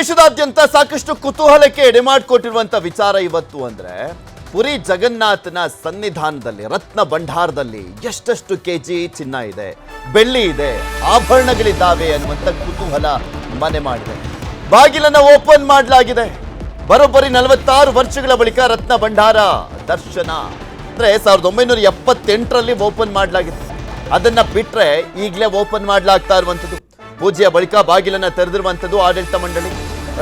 ದೇಶದಾದ್ಯಂತ ಸಾಕಷ್ಟು ಕುತೂಹಲಕ್ಕೆ ಎಡೆಮಾಡಿಕೊಟ್ಟಿರುವಂತ ವಿಚಾರ ಇವತ್ತು ಅಂದ್ರೆ ಪುರಿ ಜಗನ್ನಾಥನ ಸನ್ನಿಧಾನದಲ್ಲಿ, ರತ್ನ ಭಂಡಾರದಲ್ಲಿ ಎಷ್ಟೆಷ್ಟು ಕೆಜಿ ಚಿನ್ನ ಇದೆ, ಬೆಳ್ಳಿ ಇದೆ, ಆಭರಣಗಳಿದ್ದಾವೆ ಅನ್ನುವಂತ ಕುತೂಹಲ ಮನೆ ಮಾಡಿದೆ. ಬಾಗಿಲನ್ನ ಓಪನ್ ಮಾಡಲಾಗಿದೆ. ಬರೋಬ್ಬರಿ ನಲವತ್ತಾರು ವರ್ಷಗಳ ಬಳಿಕ ರತ್ನ ಭಂಡಾರ ದರ್ಶನ. ಅಂದ್ರೆ ಸಾವಿರದ ಒಂಬೈನೂರ ಎಪ್ಪತ್ತೆಂಟರಲ್ಲಿ ಓಪನ್ ಮಾಡಲಾಗಿದೆ ಅದನ್ನ ಬಿಟ್ರೆ ಈಗಲೇ ಓಪನ್ ಮಾಡಲಾಗ್ತಾ ಇರುವಂಥದ್ದು. ಪೂಜೆಯ ಬಳಿಕ ಬಾಗಿಲನ್ನ ತೆರೆದಿರುವಂಥದ್ದು ಆಡಳಿತ ಮಂಡಳಿ.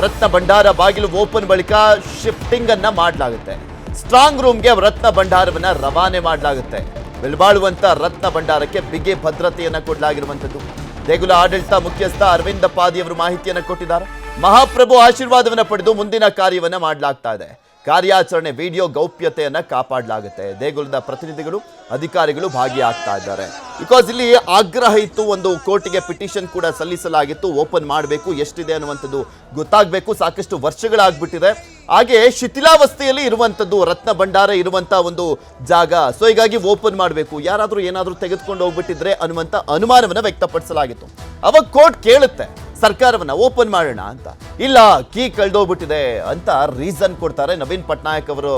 ರತ್ನ ಭಂಡಾರ ಬಾಗಿಲು ಓಪನ್ ಬಳಿಕ ಶಿಫ್ಟಿಂಗ್ ಅನ್ನ ಮಾಡಲಾಗುತ್ತೆ. ಸ್ಟ್ರಾಂಗ್ ರೂಮ್ಗೆ ರತ್ನ ಭಂಡಾರವನ್ನ ರವಾನೆ ಮಾಡಲಾಗುತ್ತೆ. ಬೆಳಬಾಳುವಂತ ರತ್ನ ಭಂಡಾರಕ್ಕೆ ಬಿಗಿ ಭದ್ರತೆಯನ್ನ ಕೊಡಲಾಗಿರುವಂತದ್ದು ದೇಗುಲ ಆಡಳಿತ ಮುಖ್ಯಸ್ಥ ಅರವಿಂದ ಪಾದಿಯವರು ಮಾಹಿತಿಯನ್ನು ಕೊಟ್ಟಿದ್ದಾರೆ. ಮಹಾಪ್ರಭು ಆಶೀರ್ವಾದವನ್ನ ಪಡೆದು ಮುಂದಿನ ಕಾರ್ಯವನ್ನ ಮಾಡಲಾಗ್ತಾ ಇದೆ. ಕಾರ್ಯಾಚರಣೆ, ವಿಡಿಯೋ ಗೌಪ್ಯತೆಯನ್ನು ಕಾಪಾಡಲಾಗುತ್ತೆ. ದೇಗುಲದ ಪ್ರತಿನಿಧಿಗಳು, ಅಧಿಕಾರಿಗಳು ಭಾಗಿಯಾಗ್ತಾ ಇದ್ದಾರೆ. ಬಿಕಾಸ್ ಇಲ್ಲಿ ಆಗ್ರಹ ಇತ್ತು, ಒಂದು ಕೋರ್ಟಿಗೆ ಪಿಟಿಷನ್ ಕೂಡ ಸಲ್ಲಿಸಲಾಗಿತ್ತು, ಓಪನ್ ಮಾಡಬೇಕು, ಎಷ್ಟಿದೆ ಅನ್ನುವಂಥದ್ದು ಗೊತ್ತಾಗಬೇಕು. ಸಾಕಷ್ಟು ವರ್ಷಗಳಾಗ್ಬಿಟ್ಟಿದೆ. ಹಾಗೆ ಶಿಥಿಲಾವಸ್ಥೆಯಲ್ಲಿ ಇರುವಂಥದ್ದು ರತ್ನ ಭಂಡಾರ ಇರುವಂಥ ಒಂದು ಜಾಗ. ಸೊ ಹೀಗಾಗಿ ಓಪನ್ ಮಾಡಬೇಕು. ಯಾರಾದರೂ ಏನಾದರೂ ತೆಗೆದುಕೊಂಡು ಹೋಗ್ಬಿಟ್ಟಿದ್ರೆ ಅನ್ನುವಂಥ ಅನುಮಾನವನ್ನು ವ್ಯಕ್ತಪಡಿಸಲಾಗಿತ್ತು. ಅವಾಗ ಕೋರ್ಟ್ ಕೇಳುತ್ತೆ, ಸರ್ಕಾರವನ್ನು ಓಪನ್ ಮಾಡೋಣ ಅಂತ. ಇಲ್ಲ, ಕೀ ಕಳೆದೋಗ್ಬಿಟ್ಟಿದೆ ಅಂತ ರೀಸನ್ ಕೊಡ್ತಾರೆ. ನವೀನ್ ಪಟ್ನಾಯಕ್ ಅವರು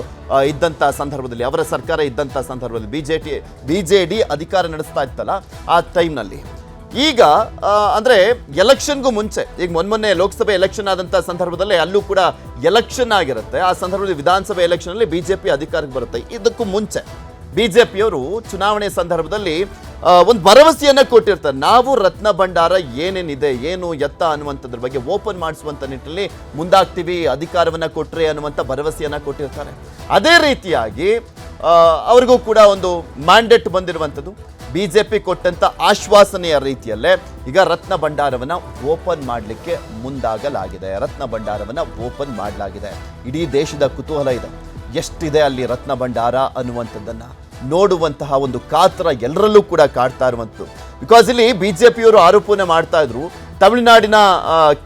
ಇದ್ದಂಥ ಸಂದರ್ಭದಲ್ಲಿ, ಅವರ ಸರ್ಕಾರ ಇದ್ದಂಥ ಸಂದರ್ಭದಲ್ಲಿ ಬಿಜೆಟಿ ಬಿ ಜೆ ಡಿ ಅಧಿಕಾರ ನಡೆಸ್ತಾ ಇತ್ತಲ್ಲ, ಆ ಟೈಮ್ನಲ್ಲಿ ಈಗ ಅಂದರೆ ಎಲೆಕ್ಷನ್ಗೂ ಮುಂಚೆ, ಈಗ ಮೊನ್ನೆ ಲೋಕಸಭೆ ಎಲೆಕ್ಷನ್ ಆದಂಥ ಸಂದರ್ಭದಲ್ಲಿ ಅಲ್ಲೂ ಕೂಡ ಎಲೆಕ್ಷನ್ ಆಗಿರುತ್ತೆ. ಆ ಸಂದರ್ಭದಲ್ಲಿ ವಿಧಾನಸಭೆ ಎಲೆಕ್ಷನ್ ಅಲ್ಲಿ ಬಿಜೆಪಿ ಅಧಿಕಾರಕ್ಕೆ ಬರುತ್ತೆ. ಇದಕ್ಕೂ ಮುಂಚೆ ಬಿಜೆಪಿಯವರು ಚುನಾವಣೆ ಸಂದರ್ಭದಲ್ಲಿ ಒಂದು ಭರವಸೆಯನ್ನು ಕೊಟ್ಟಿರ್ತಾರೆ. ನಾವು ರತ್ನ ಭಂಡಾರ ಏನೇನಿದೆ, ಏನು ಎತ್ತ ಅನ್ನುವಂಥದ್ರ ಬಗ್ಗೆ ಓಪನ್ ಮಾಡಿಸುವಂತ ನಿಟ್ಟಿನಲ್ಲಿ ಮುಂದಾಗ್ತೀವಿ, ಅಧಿಕಾರವನ್ನ ಕೊಟ್ರೆ ಅನ್ನುವಂಥ ಭರವಸೆಯನ್ನು ಕೊಟ್ಟಿರ್ತಾರೆ. ಅದೇ ರೀತಿಯಾಗಿ ಅವ್ರಿಗೂ ಕೂಡ ಒಂದು ಮ್ಯಾಂಡೇಟ್ ಬಂದಿರುವಂಥದ್ದು. ಬಿಜೆಪಿ ಕೊಟ್ಟಂತ ಆಶ್ವಾಸನೆಯ ರೀತಿಯಲ್ಲೇ ಈಗ ರತ್ನ ಭಂಡಾರವನ್ನು ಓಪನ್ ಮಾಡಲಿಕ್ಕೆ ಮುಂದಾಗಲಾಗಿದೆ. ರತ್ನ ಭಂಡಾರವನ್ನು ಓಪನ್ ಮಾಡಲಾಗಿದೆ. ಇಡೀ ದೇಶದ ಕುತೂಹಲ ಇದೆ. ಎಷ್ಟಿದೆ ಅಲ್ಲಿ ರತ್ನ ಭಂಡಾರ ಅನ್ನುವಂಥದ್ದನ್ನು ನೋಡುವಂತಹ ಒಂದು ಕಾತರ ಎಲ್ಲರಲ್ಲೂ ಕೂಡ ಕಾಡ್ತಾ ಇರುವಂಥದ್ದು. ಬಿಕಾಸ್ ಇಲ್ಲಿ ಬಿಜೆಪಿಯವರು ಆರೋಪವನ್ನು ಮಾಡ್ತಾ ಇದ್ರು. ತಮಿಳುನಾಡಿನ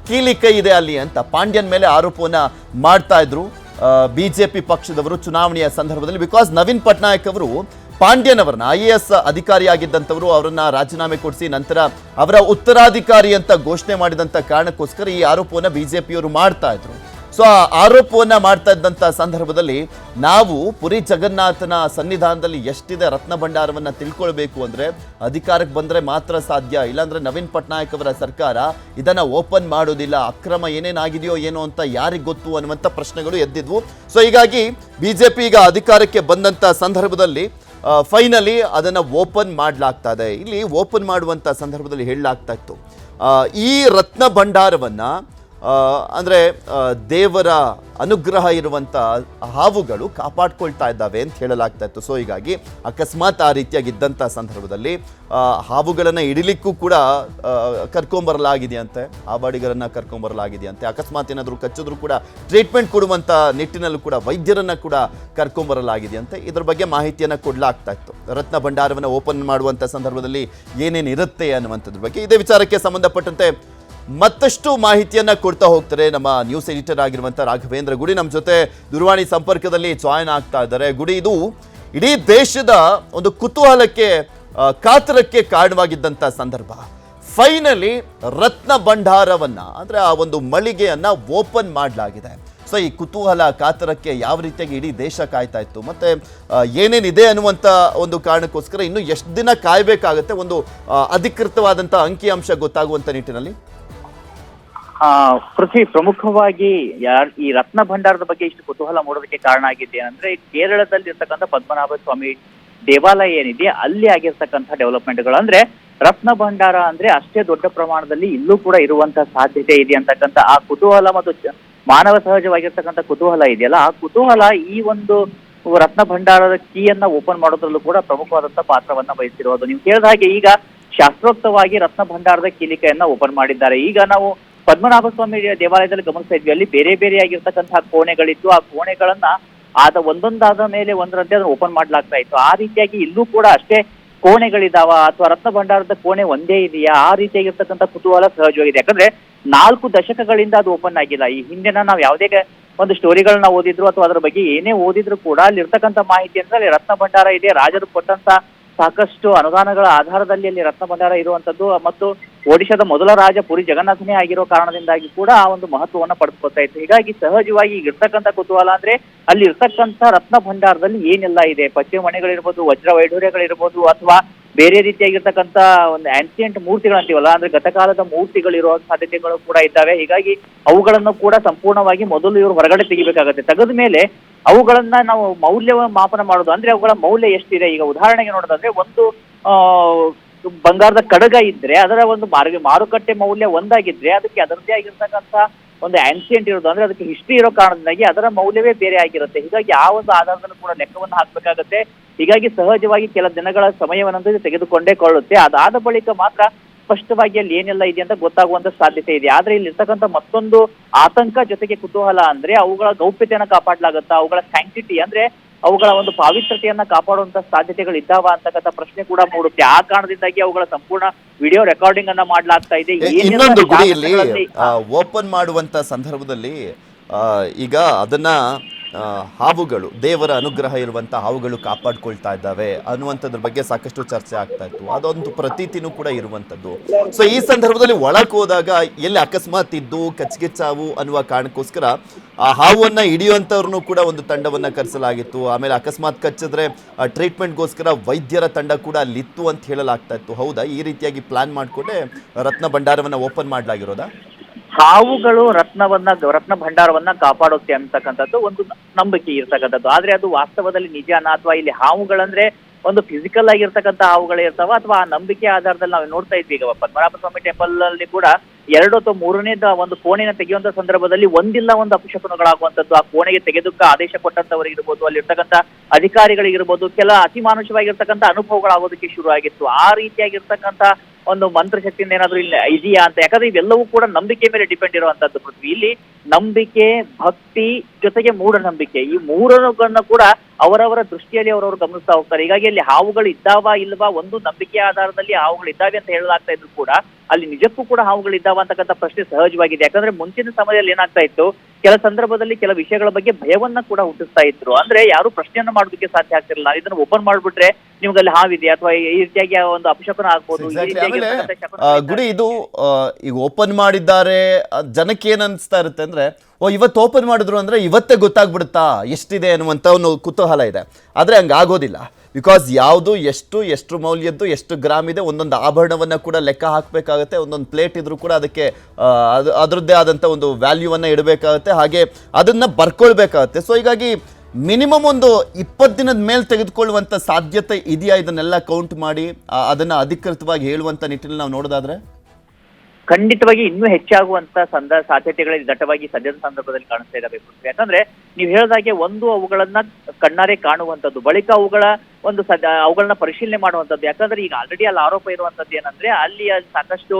ಕೀಲಿಕೈ ಇದೆ ಅಲ್ಲಿ ಅಂತ ಪಾಂಡ್ಯನ್ ಮೇಲೆ ಆರೋಪವನ್ನು ಮಾಡ್ತಾ ಇದ್ರು. ಬಿಜೆಪಿ ಪಕ್ಷದವರು ಚುನಾವಣೆಯ ಸಂದರ್ಭದಲ್ಲಿ. ಬಿಕಾಸ್ ನವೀನ್ ಪಟ್ನಾಯಕ್ ಅವರು ಪಾಂಡ್ಯನ್ ಅವರನ್ನ ಐ ಎ ಎಸ್ ಅಧಿಕಾರಿಯಾಗಿದ್ದಂಥವರು ಅವರನ್ನ ರಾಜೀನಾಮೆ ಕೊಡಿಸಿ ನಂತರ ಅವರ ಉತ್ತರಾಧಿಕಾರಿ ಅಂತ ಘೋಷಣೆ ಮಾಡಿದಂಥ ಕಾರಣಕ್ಕೋಸ್ಕರ ಈ ಆರೋಪವನ್ನ ಬಿಜೆಪಿಯವರು ಮಾಡ್ತಾ ಇದ್ರು. ಸೊ, ಆ ಆರೋಪವನ್ನ ಮಾಡ್ತಾ ಇದ್ದಂಥ ಸಂದರ್ಭದಲ್ಲಿ ನಾವು ಪುರಿ ಜಗನ್ನಾಥನ ಸನ್ನಿಧಾನದಲ್ಲಿ ಎಷ್ಟಿದೆ ರತ್ನ ಭಂಡಾರವನ್ನು ತಿಳ್ಕೊಳ್ಬೇಕು ಅಂದರೆ ಅಧಿಕಾರಕ್ಕೆ ಬಂದರೆ ಮಾತ್ರ ಸಾಧ್ಯ, ಇಲ್ಲಾಂದರೆ ನವೀನ್ ಪಟ್ನಾಯಕ್ ಅವರ ಸರ್ಕಾರ ಇದನ್ನು ಓಪನ್ ಮಾಡೋದಿಲ್ಲ, ಅಕ್ರಮ ಏನೇನಾಗಿದೆಯೋ ಏನೋ ಅಂತ ಯಾರಿಗೆ ಗೊತ್ತು ಅನ್ನುವಂಥ ಪ್ರಶ್ನೆಗಳು ಎದ್ದಿದ್ವು. ಸೊ, ಹೀಗಾಗಿ ಬಿಜೆಪಿ ಈಗ ಅಧಿಕಾರಕ್ಕೆ ಬಂದಂಥ ಸಂದರ್ಭದಲ್ಲಿ ಫೈನಲಿ ಅದನ್ನು ಓಪನ್ ಮಾಡಲಾಗ್ತಾ ಇದೆ ಇಲ್ಲಿ ಓಪನ್ ಮಾಡುವಂಥ ಸಂದರ್ಭದಲ್ಲಿ ಹೇಳಲಾಗ್ತಾ ಇತ್ತು. ಈ ರತ್ನ ಭಂಡಾರವನ್ನ ಅಂದ್ರೆ ದೇವರ ಅನುಗ್ರಹ ಇರುವಂಥ ಹಾವುಗಳು ಕಾಪಾಡ್ಕೊಳ್ತಾ ಇದ್ದಾವೆ ಅಂತ ಹೇಳಲಾಗ್ತಾ ಇತ್ತು. ಸೊ ಹೀಗಾಗಿ ಅಕಸ್ಮಾತ್ ಆ ರೀತಿಯಾಗಿದ್ದಂಥ ಸಂದರ್ಭದಲ್ಲಿ ಹಾವುಗಳನ್ನು ಇಡಲಿಕ್ಕೂ ಕೂಡ ಕರ್ಕೊಂಬರಲಾಗಿದೆಯಂತೆ ಆ ಬಾಡಿಗರನ್ನು ಕರ್ಕೊಂಬರಲಾಗಿದೆಯಂತೆ. ಅಕಸ್ಮಾತ್ ಏನಾದರೂ ಕಚ್ಚಿದ್ರು ಕೂಡ ಟ್ರೀಟ್ಮೆಂಟ್ ಕೊಡುವಂಥ ನಿಟ್ಟಿನಲ್ಲೂ ಕೂಡ ವೈದ್ಯರನ್ನು ಕೂಡ ಕರ್ಕೊಂಬರಲಾಗಿದೆಯಂತೆ. ಇದ್ರ ಬಗ್ಗೆ ಮಾಹಿತಿಯನ್ನು ಕೊಡಲಾಗ್ತಾ ಇತ್ತು. ರತ್ನ ಭಂಡಾರವನ್ನು ಓಪನ್ ಮಾಡುವಂಥ ಸಂದರ್ಭದಲ್ಲಿ ಏನೇನಿರುತ್ತೆ ಅನ್ನುವಂಥದ್ರ ಬಗ್ಗೆ ಇದೇ ವಿಚಾರಕ್ಕೆ ಸಂಬಂಧಪಟ್ಟಂತೆ ಮತ್ತಷ್ಟು ಮಾಹಿತಿಯನ್ನ ಕೊಡ್ತಾ ಹೋಗ್ತಾರೆ ನಮ್ಮ ನ್ಯೂಸ್ ಎಡಿಟರ್ ಆಗಿರುವಂಥ ರಾಘವೇಂದ್ರ ಗುಡಿ. ನಮ್ಮ ಜೊತೆ ದೂರವಾಣಿ ಸಂಪರ್ಕದಲ್ಲಿ ಜಾಯ್ನ್ ಆಗ್ತಾ ಇದ್ದಾರೆ. ಗುಡಿ, ಇದು ಇಡೀ ದೇಶದ ಒಂದು ಕುತೂಹಲಕ್ಕೆ ಕಾತರಕ್ಕೆ ಕಾರಣವಾಗಿದ್ದಂಥ ಸಂದರ್ಭ. ಫೈನಲಿ ರತ್ನ ಭಂಡಾರವನ್ನ, ಅಂದ್ರೆ ಆ ಒಂದು ಮಳಿಗೆಯನ್ನ ಓಪನ್ ಮಾಡಲಾಗಿದೆ. ಸೊ ಈ ಕುತೂಹಲ, ಕಾತರಕ್ಕೆ ಯಾವ ರೀತಿಯಾಗಿ ಇಡೀ ದೇಶ ಕಾಯ್ತಾ ಇತ್ತು? ಮತ್ತೆ ಏನೇನಿದೆ ಅನ್ನುವಂಥ ಒಂದು ಕಾರಣಕ್ಕೋಸ್ಕರ ಇನ್ನು ಎಷ್ಟು ದಿನ ಕಾಯಬೇಕಾಗತ್ತೆ? ಒಂದು ಅಧಿಕೃತವಾದಂಥ ಅಂಕಿಅಂಶ ಗೊತ್ತಾಗುವಂಥ ನಿಟ್ಟಿನಲ್ಲಿ. ಪೃಥ್ವಿ ಪ್ರಮುಖವಾಗಿ ಈ ರತ್ನ ಭಂಡಾರದ ಬಗ್ಗೆ ಇಷ್ಟು ಕುತೂಹಲ ಮೂಡೋದಕ್ಕೆ ಕಾರಣ ಆಗಿದೆ ಅಂದ್ರೆ ಕೇರಳದಲ್ಲಿ ಇರ್ತಕ್ಕಂಥ ಪದ್ಮನಾಭ ಸ್ವಾಮಿ ದೇವಾಲಯ ಏನಿದೆ, ಅಲ್ಲಿ ಆಗಿರ್ತಕ್ಕಂಥ ಡೆವಲಪ್ಮೆಂಟ್ಗಳು ಅಂದ್ರೆ ರತ್ನ ಭಂಡಾರ ಅಂದ್ರೆ ಅಷ್ಟೇ ದೊಡ್ಡ ಪ್ರಮಾಣದಲ್ಲಿ ಇಲ್ಲೂ ಕೂಡ ಇರುವಂತಹ ಸಾಧ್ಯತೆ ಇದೆ ಅಂತಕ್ಕಂಥ ಆ ಕುತೂಹಲ ಮತ್ತು ಮಾನವ ಸಹಜವಾಗಿರ್ತಕ್ಕಂಥ ಕುತೂಹಲ ಇದೆಯಲ್ಲ, ಆ ಕುತೂಹಲ ಈ ಒಂದು ರತ್ನ ಭಂಡಾರದ ಕೀಯನ್ನ ಓಪನ್ ಮಾಡೋದ್ರಲ್ಲೂ ಕೂಡ ಪ್ರಮುಖವಾದಂತಹ ಪಾತ್ರವನ್ನ ವಹಿಸಿರುವುದು ನೀವು ಕೇಳಿದ ಹಾಗೆ ಈಗ ಶಾಸ್ತ್ರೋಕ್ತವಾಗಿ ರತ್ನ ಭಂಡಾರದ ಕೀಲಿಕೆಯನ್ನ ಓಪನ್ ಮಾಡಿದ್ದಾರೆ. ಈಗ ನಾವು ಪದ್ಮನಾಭ ಸ್ವಾಮಿ ದೇವಾಲಯದಲ್ಲಿ ಗಮನಿಸ್ತಾ ಇದ್ವಿ. ಅಲ್ಲಿ ಬೇರೆ ಬೇರೆ ಆಗಿರ್ತಕ್ಕಂತಹ ಕೋಣೆಗಳಿತ್ತು ಆ ಕೋಣೆಗಳನ್ನ ಆದ ಒಂದೊಂದಾದ ಮೇಲೆ ಒಂದರಂತೆ ಅದನ್ನು ಓಪನ್ ಮಾಡ್ಲಾಗ್ತಾ ಇತ್ತು. ಆ ರೀತಿಯಾಗಿ ಇಲ್ಲೂ ಕೂಡ ಅಷ್ಟೇ ಕೋಣೆಗಳಿದಾವ ಅಥವಾ ರತ್ನ ಭಂಡಾರದ ಕೋಣೆ ಒಂದೇ ಇದೆಯಾ? ಆ ರೀತಿಯಾಗಿರ್ತಕ್ಕಂಥ ಕುತೂಹಲ ಸಹಜವಾಗಿದೆ. ಯಾಕಂದ್ರೆ ನಾಲ್ಕು ದಶಕಗಳಿಂದ ಅದು ಓಪನ್ ಆಗಿಲ್ಲ. ಈ ಹಿಂದಿನ ನಾವು ಯಾವುದೇ ಒಂದು ಸ್ಟೋರಿಗಳನ್ನ ಓದಿದ್ರು ಅಥವಾ ಅದರ ಬಗ್ಗೆ ಏನೇ ಓದಿದ್ರು ಕೂಡ ಅಲ್ಲಿ ಇರ್ತಕ್ಕಂಥ ಮಾಹಿತಿ ಅಂದ್ರೆ ಅಲ್ಲಿ ರತ್ನ ಭಂಡಾರ ಇದೆ. ರಾಜರು ಕೊಟ್ಟಂತ ಸಾಕಷ್ಟು ಅನುದಾನಗಳ ಆಧಾರದಲ್ಲಿ ಅಲ್ಲಿ ರತ್ನ ಭಂಡಾರ ಇರುವಂತದ್ದು, ಮತ್ತು ಒಡಿಶಾದ ಮೊದಲ ರಾಜ ಪುರಿ ಜಗನ್ನಾಥನೇ ಆಗಿರೋ ಕಾರಣದಿಂದಾಗಿ ಕೂಡ ಆ ಒಂದು ಮಹತ್ವವನ್ನ ಪಡೆದುಕೊಳ್ತಾ ಇತ್ತು. ಹೀಗಾಗಿ ಸಹಜವಾಗಿ ಈಗ ಇರ್ತಕ್ಕಂಥ ಕುತೂಹಲ ಅಂದ್ರೆ ಅಲ್ಲಿ ಇರ್ತಕ್ಕಂಥ ರತ್ನ ಭಂಡಾರದಲ್ಲಿ ಏನೆಲ್ಲ ಇದೆ? ಪಶ್ಚಿಮ ಮಣಿಗಳಿರ್ಬೋದು ವಜ್ರ ವೈಢೂರ್ಯಗಳಿರ್ಬೋದು, ಅಥವಾ ಬೇರೆ ರೀತಿಯಾಗಿರ್ತಕ್ಕಂಥ ಒಂದು ಆನ್ಸಿಯಂಟ್ ಮೂರ್ತಿಗಳಂತೀವಲ್ಲ ಅಂದ್ರೆ ಗತಕಾಲದ ಮೂರ್ತಿಗಳಿರುವ ಸಾಧ್ಯತೆಗಳು ಕೂಡ ಇದ್ದಾವೆ. ಹೀಗಾಗಿ ಅವುಗಳನ್ನು ಕೂಡ ಸಂಪೂರ್ಣವಾಗಿ ಮೊದಲು ಇವರು ಹೊರಗಡೆ ತೆಗಿಬೇಕಾಗತ್ತೆ. ತೆಗೆದ ಮೇಲೆ ಅವುಗಳನ್ನ ನಾವು ಮೌಲ್ಯ ಮಾಪನ ಮಾಡೋದು, ಅಂದ್ರೆ ಅವುಗಳ ಮೌಲ್ಯ ಎಷ್ಟಿದೆ? ಈಗ ಉದಾಹರಣೆಗೆ ನೋಡೋದಂದ್ರೆ, ಒಂದು ಬಂಗಾರದ ಕಡಗ ಇದ್ರೆ ಅದರ ಒಂದು ಮಾರ್ಗ ಮಾರುಕಟ್ಟೆ ಮೌಲ್ಯ ಒಂದಾಗಿದ್ರೆ ಅದಕ್ಕೆ ಅದರದ್ದೇ ಆಗಿರ್ತಕ್ಕಂಥ ಒಂದು ಆ್ಯನ್ಸಿಯೆಂಟ್ ಇರೋದು. ಅಂದ್ರೆ ಅದಕ್ಕೆ ಹಿಸ್ಟ್ರಿ ಇರೋ ಕಾರಣದಿಂದಾಗಿ ಅದರ ಮೌಲ್ಯವೇ ಬೇರೆ ಆಗಿರುತ್ತೆ. ಹೀಗಾಗಿ ಆ ಒಂದು ಆಧಾರದಲ್ಲೂ ಕೂಡ ಲೆಕ್ಕವನ್ನು ಹಾಕಬೇಕಾಗತ್ತೆ. ಹೀಗಾಗಿ ಸಹಜವಾಗಿ ಕೆಲ ದಿನಗಳ ಸಮಯವನ್ನು ತೆಗೆದುಕೊಂಡೇ ಕೊಳ್ಳುತ್ತೆ. ಅದಾದ ಬಳಿಕ ಮಾತ್ರ ಸ್ಪಷ್ಟವಾಗಿ ಅಲ್ಲಿ ಏನೆಲ್ಲ ಇದೆ ಅಂತ ಗೊತ್ತಾಗುವಂತ ಸಾಧ್ಯತೆ ಇದೆ. ಆದ್ರೆ ಇಲ್ಲಿ ಇರ್ತಕ್ಕಂಥ ಮತ್ತೊಂದು ಆತಂಕ ಜೊತೆಗೆ ಕುತೂಹಲ ಅಂದ್ರೆ ಅವುಗಳ ಗೌಪ್ಯತೆಯನ್ನ ಕಾಪಾಡಲಾಗುತ್ತಾ ಅವುಗಳ ಸ್ಯಾಂಕ್ಟಿಟಿ ಅಂದ್ರೆ ಅವುಗಳ ಒಂದು ಪಾವಿತ್ರತೆಯನ್ನ ಕಾಪಾಡುವಂತ ಸಾಧ್ಯತೆಗಳು ಇದ್ದಾವ ಅಂತಕ್ಕಂಥ ಪ್ರಶ್ನೆ ಕೂಡ ಮೂಡುತ್ತೆ. ಆ ಕಾರಣದಿಂದಾಗಿ ಅವುಗಳ ಸಂಪೂರ್ಣ ವಿಡಿಯೋ ರೆಕಾರ್ಡಿಂಗ್ ಅನ್ನ ಮಾಡ್ಲಾಗ್ತಾ ಇದೆ. ಇನ್ನೊಂದು ಓಪನ್ ಮಾಡುವಂತ ಸಂದರ್ಭದಲ್ಲಿ ಈಗ ಅದನ್ನ ಹಾವುಗಳು, ದೇವರ ಅನುಗ್ರಹ ಇರುವಂಥ ಹಾವುಗಳು ಕಾಪಾಡ್ಕೊಳ್ತಾ ಇದ್ದಾವೆ ಅನ್ನುವಂಥದ್ರ ಬಗ್ಗೆ ಸಾಕಷ್ಟು ಚರ್ಚೆ ಆಗ್ತಾ ಇತ್ತು. ಅದೊಂದು ಪ್ರತೀತಿನೂ ಕೂಡ ಇರುವಂಥದ್ದು. ಸೊ ಈ ಸಂದರ್ಭದಲ್ಲಿ ಒಳಕ್ ಹೋದಾಗ ಎಲ್ಲಿ ಅಕಸ್ಮಾತ್ ಇದ್ದು ಕಚ್ಗೆಚ್ಚಾವು ಅನ್ನುವ ಕಾರಣಕ್ಕೋಸ್ಕರ ಆ ಹಾವನ್ನು ಹಿಡಿಯುವಂಥವ್ರನ್ನು ಕೂಡ ಒಂದು ತಂಡವನ್ನು ಕರೆಸಲಾಗಿತ್ತು. ಆಮೇಲೆ ಅಕಸ್ಮಾತ್ ಕಚ್ಚಿದ್ರೆ ಟ್ರೀಟ್ಮೆಂಟ್ಗೋಸ್ಕರ ವೈದ್ಯರ ತಂಡ ಕೂಡ ಅಲ್ಲಿತ್ತು ಅಂತ ಹೇಳಲಾಗ್ತಾ ಇತ್ತು. ಹೌದಾ? ಈ ರೀತಿಯಾಗಿ ಪ್ಲಾನ್ ಮಾಡಿಕೊಂಡೆ ರತ್ನ ಭಂಡಾರವನ್ನು ಓಪನ್ ಮಾಡಲಾಗಿರೋದಾ? ಹಾವುಗಳು ರತ್ನವನ್ನ, ರತ್ನ ಭಂಡಾರವನ್ನ ಕಾಪಾಡುತ್ತೆ ಅಂತಕ್ಕಂಥದ್ದು ಒಂದು ನಂಬಿಕೆ ಇರ್ತಕ್ಕಂಥದ್ದು. ಆದ್ರೆ ಅದು ವಾಸ್ತವದಲ್ಲಿ ನಿಜ ಅಥವಾ ಇಲ್ಲಿ ಹಾವುಗಳಂದ್ರೆ ಒಂದು ಫಿಸಿಕಲ್ ಆಗಿರ್ತಕ್ಕಂಥ ಹಾವುಗಳು ಇರ್ತಾವ ಅಥವಾ ಆ ನಂಬಿಕೆ ಆಧಾರದಲ್ಲಿ ನಾವು ನೋಡ್ತಾ ಇದ್ವಿ ಈಗ ಪದ್ಮನಾಭ ಸ್ವಾಮಿ ಟೆಂಪಲ್ ಅಲ್ಲಿ ಕೂಡ ಎರಡು ಅಥವಾ ಮೂರನೇದ ಒಂದು ಕೋಣೆನ ತೆಗೆಯುವಂತ ಸಂದರ್ಭದಲ್ಲಿ ಒಂದಿಲ್ಲ ಒಂದು ಅಪಶಕುನಗಳಾಗುವಂತದ್ದು ಆ ಕೋಣೆಗೆ ತೆಗೆದಕ್ಕೆ ಆದೇಶ ಕೊಟ್ಟಂತವರಿಗಿರ್ಬೋದು ಅಲ್ಲಿ ಇರ್ತಕ್ಕಂಥ ಅಧಿಕಾರಿಗಳಿಗಿರ್ಬೋದು ಕೆಲ ಅತಿ ಮಾನುಷವಾಗಿರ್ತಕ್ಕಂಥ ಅನುಭವಗಳಾಗೋದಕ್ಕೆ ಶುರು ಆಗಿತ್ತು ಆ ರೀತಿಯಾಗಿರ್ತಕ್ಕಂಥ ಒಂದು ಮಂತ್ರ ಶಕ್ತಿಯಿಂದ ಏನಾದ್ರೂ ಇಲ್ಲ, ಇದೆಯಾ ಅಂತ. ಯಾಕಂದ್ರೆ ಇವೆಲ್ಲವೂ ಕೂಡ ನಂಬಿಕೆ ಮೇಲೆ ಡಿಪೆಂಡ್ ಇರುವಂತದ್ದು ಪೃಥ್ವಿ. ಇಲ್ಲಿ ನಂಬಿಕೆ, ಭಕ್ತಿ ಜೊತೆಗೆ ಮೂಢನಂಬಿಕೆ. ಈ ಮೂರನ್ನು ಕೂಡ ಅವರವರ ದೃಷ್ಟಿಯಲ್ಲಿ ಅವರವರು ಗಮನಿಸ್ತಾ ಹೋಗ್ತಾರೆ. ಹೀಗಾಗಿ ಅಲ್ಲಿ ಹಾವುಗಳು ಇದ್ದಾವಾ ಇಲ್ವಾ ಒಂದು ನಂಬಿಕೆ ಆಧಾರದಲ್ಲಿ ಹಾವುಗಳು ಇದ್ದಾವೆ ಅಂತ ಹೇಳಲಾಗ್ತಾ ಇದ್ರು ಕೂಡ ಅಲ್ಲಿ ನಿಜಕ್ಕೂ ಕೂಡ ಹಾವುಗಳು ಇದ್ದಾವ ಅಂತಕ್ಕಂಥ ಪ್ರಶ್ನೆ ಸಹಜವಾಗಿದೆ. ಯಾಕಂದ್ರೆ ಮುಂಚಿನ ಸಮಯದಲ್ಲಿ ಏನಾಗ್ತಾ ಇತ್ತು ಕೆಲ ಸಂದರ್ಭದಲ್ಲಿ ಕೆಲ ವಿಷಯಗಳ ಬಗ್ಗೆ ಭಯವನ್ನ ಕೂಡ ಹುಟ್ಟಿಸ್ತಾ ಇದ್ರು. ಅಂದ್ರೆ ಯಾರು ಪ್ರಶ್ನೆಯನ್ನ ಮಾಡೋದಕ್ಕೆ ಸಾಧ್ಯ ಆಗ್ತಿರಲಿಲ್ಲ. ಇದನ್ನ ಓಪನ್ ಮಾಡ್ಬಿಟ್ರೆ ನಿಮ್ಗೆ ಅಲ್ಲಿ ಹಾವಿದೆ ಅಥವಾ ಈ ರೀತಿಯಾಗಿ ಒಂದು ಅಪಶಕನ ಆಗ್ಬೋದು ಗುಡಿ ಇದು ಈಗ ಓಪನ್ ಮಾಡಿದ್ದಾರೆ ಜನಕ್ಕೆ ಏನ್ ಅನ್ಸ್ತಾ ಇರುತ್ತೆ ಅಂದ್ರೆ ಓ, ಇವತ್ತು ಓಪನ್ ಮಾಡಿದ್ರು ಅಂದರೆ ಇವತ್ತೇ ಗೊತ್ತಾಗ್ಬಿಡುತ್ತಾ? ಎಷ್ಟಿದೆ ಅನ್ನುವಂಥ ಒಂದು ಕುತೂಹಲ ಇದೆ. ಆದರೆ ಹಂಗೆ ಆಗೋದಿಲ್ಲ. ಬಿಕಾಸ್ ಯಾವುದು ಎಷ್ಟು ಎಷ್ಟು ಮೌಲ್ಯದ್ದು, ಎಷ್ಟು ಗ್ರಾಮ್ ಇದೆ, ಒಂದೊಂದು ಆಭರಣವನ್ನು ಕೂಡ ಲೆಕ್ಕ ಹಾಕಬೇಕಾಗುತ್ತೆ, ಒಂದೊಂದು ಪ್ಲೇಟ್ ಇದ್ರೂ ಕೂಡ ಅದಕ್ಕೆ ಅದು, ಅದರದ್ದೇ ಆದಂಥ ಒಂದು ವ್ಯಾಲ್ಯೂವನ್ನು ಇಡಬೇಕಾಗುತ್ತೆ. ಹಾಗೆ ಅದನ್ನು ಬರ್ಕೊಳ್ಬೇಕಾಗುತ್ತೆ. ಸೊ ಹೀಗಾಗಿ ಮಿನಿಮಮ್ ಒಂದು ಇಪ್ಪತ್ತು ದಿನದ ಮೇಲೆ ತೆಗೆದುಕೊಳ್ಳುವಂಥ ಸಾಧ್ಯತೆ ಇದೆಯಾ? ಇದನ್ನೆಲ್ಲ ಕೌಂಟ್ ಮಾಡಿ ಅದನ್ನ ಅಧಿಕೃತವಾಗಿ ಹೇಳುವಂಥ ನಿಟ್ಟಿನಲ್ಲಿ ನಾವು ನೋಡೋದಾದ್ರೆ? ಖಂಡಿತವಾಗಿ ಇನ್ನೂ ಹೆಚ್ಚಾಗುವಂತ ಸಂದ ಸಾಧ್ಯತೆಗಳಲ್ಲಿ ದಟ್ಟವಾಗಿ ಸದ್ಯದ ಸಂದರ್ಭದಲ್ಲಿ ಕಾಣಿಸ್ತಾ ಇರಬೇಕು. ಯಾಕಂದ್ರೆ ನೀವು ಹೇಳ್ದಾಗೆ ಒಂದು ಅವುಗಳನ್ನ ಕಣ್ಣಾರೆ ಕಾಣುವಂತದ್ದು ಬಳಿಕ ಅವುಗಳ ಒಂದು ಸದ, ಅವುಗಳನ್ನ ಪರಿಶೀಲನೆ ಮಾಡುವಂತದ್ದು ಯಾಕಂದ್ರೆ ಈಗ ಆಲ್ರೆಡಿ ಅಲ್ಲಿ ಆರೋಪ ಇರುವಂತದ್ದು ಏನಂದ್ರೆ ಅಲ್ಲಿ ಸಾಕಷ್ಟು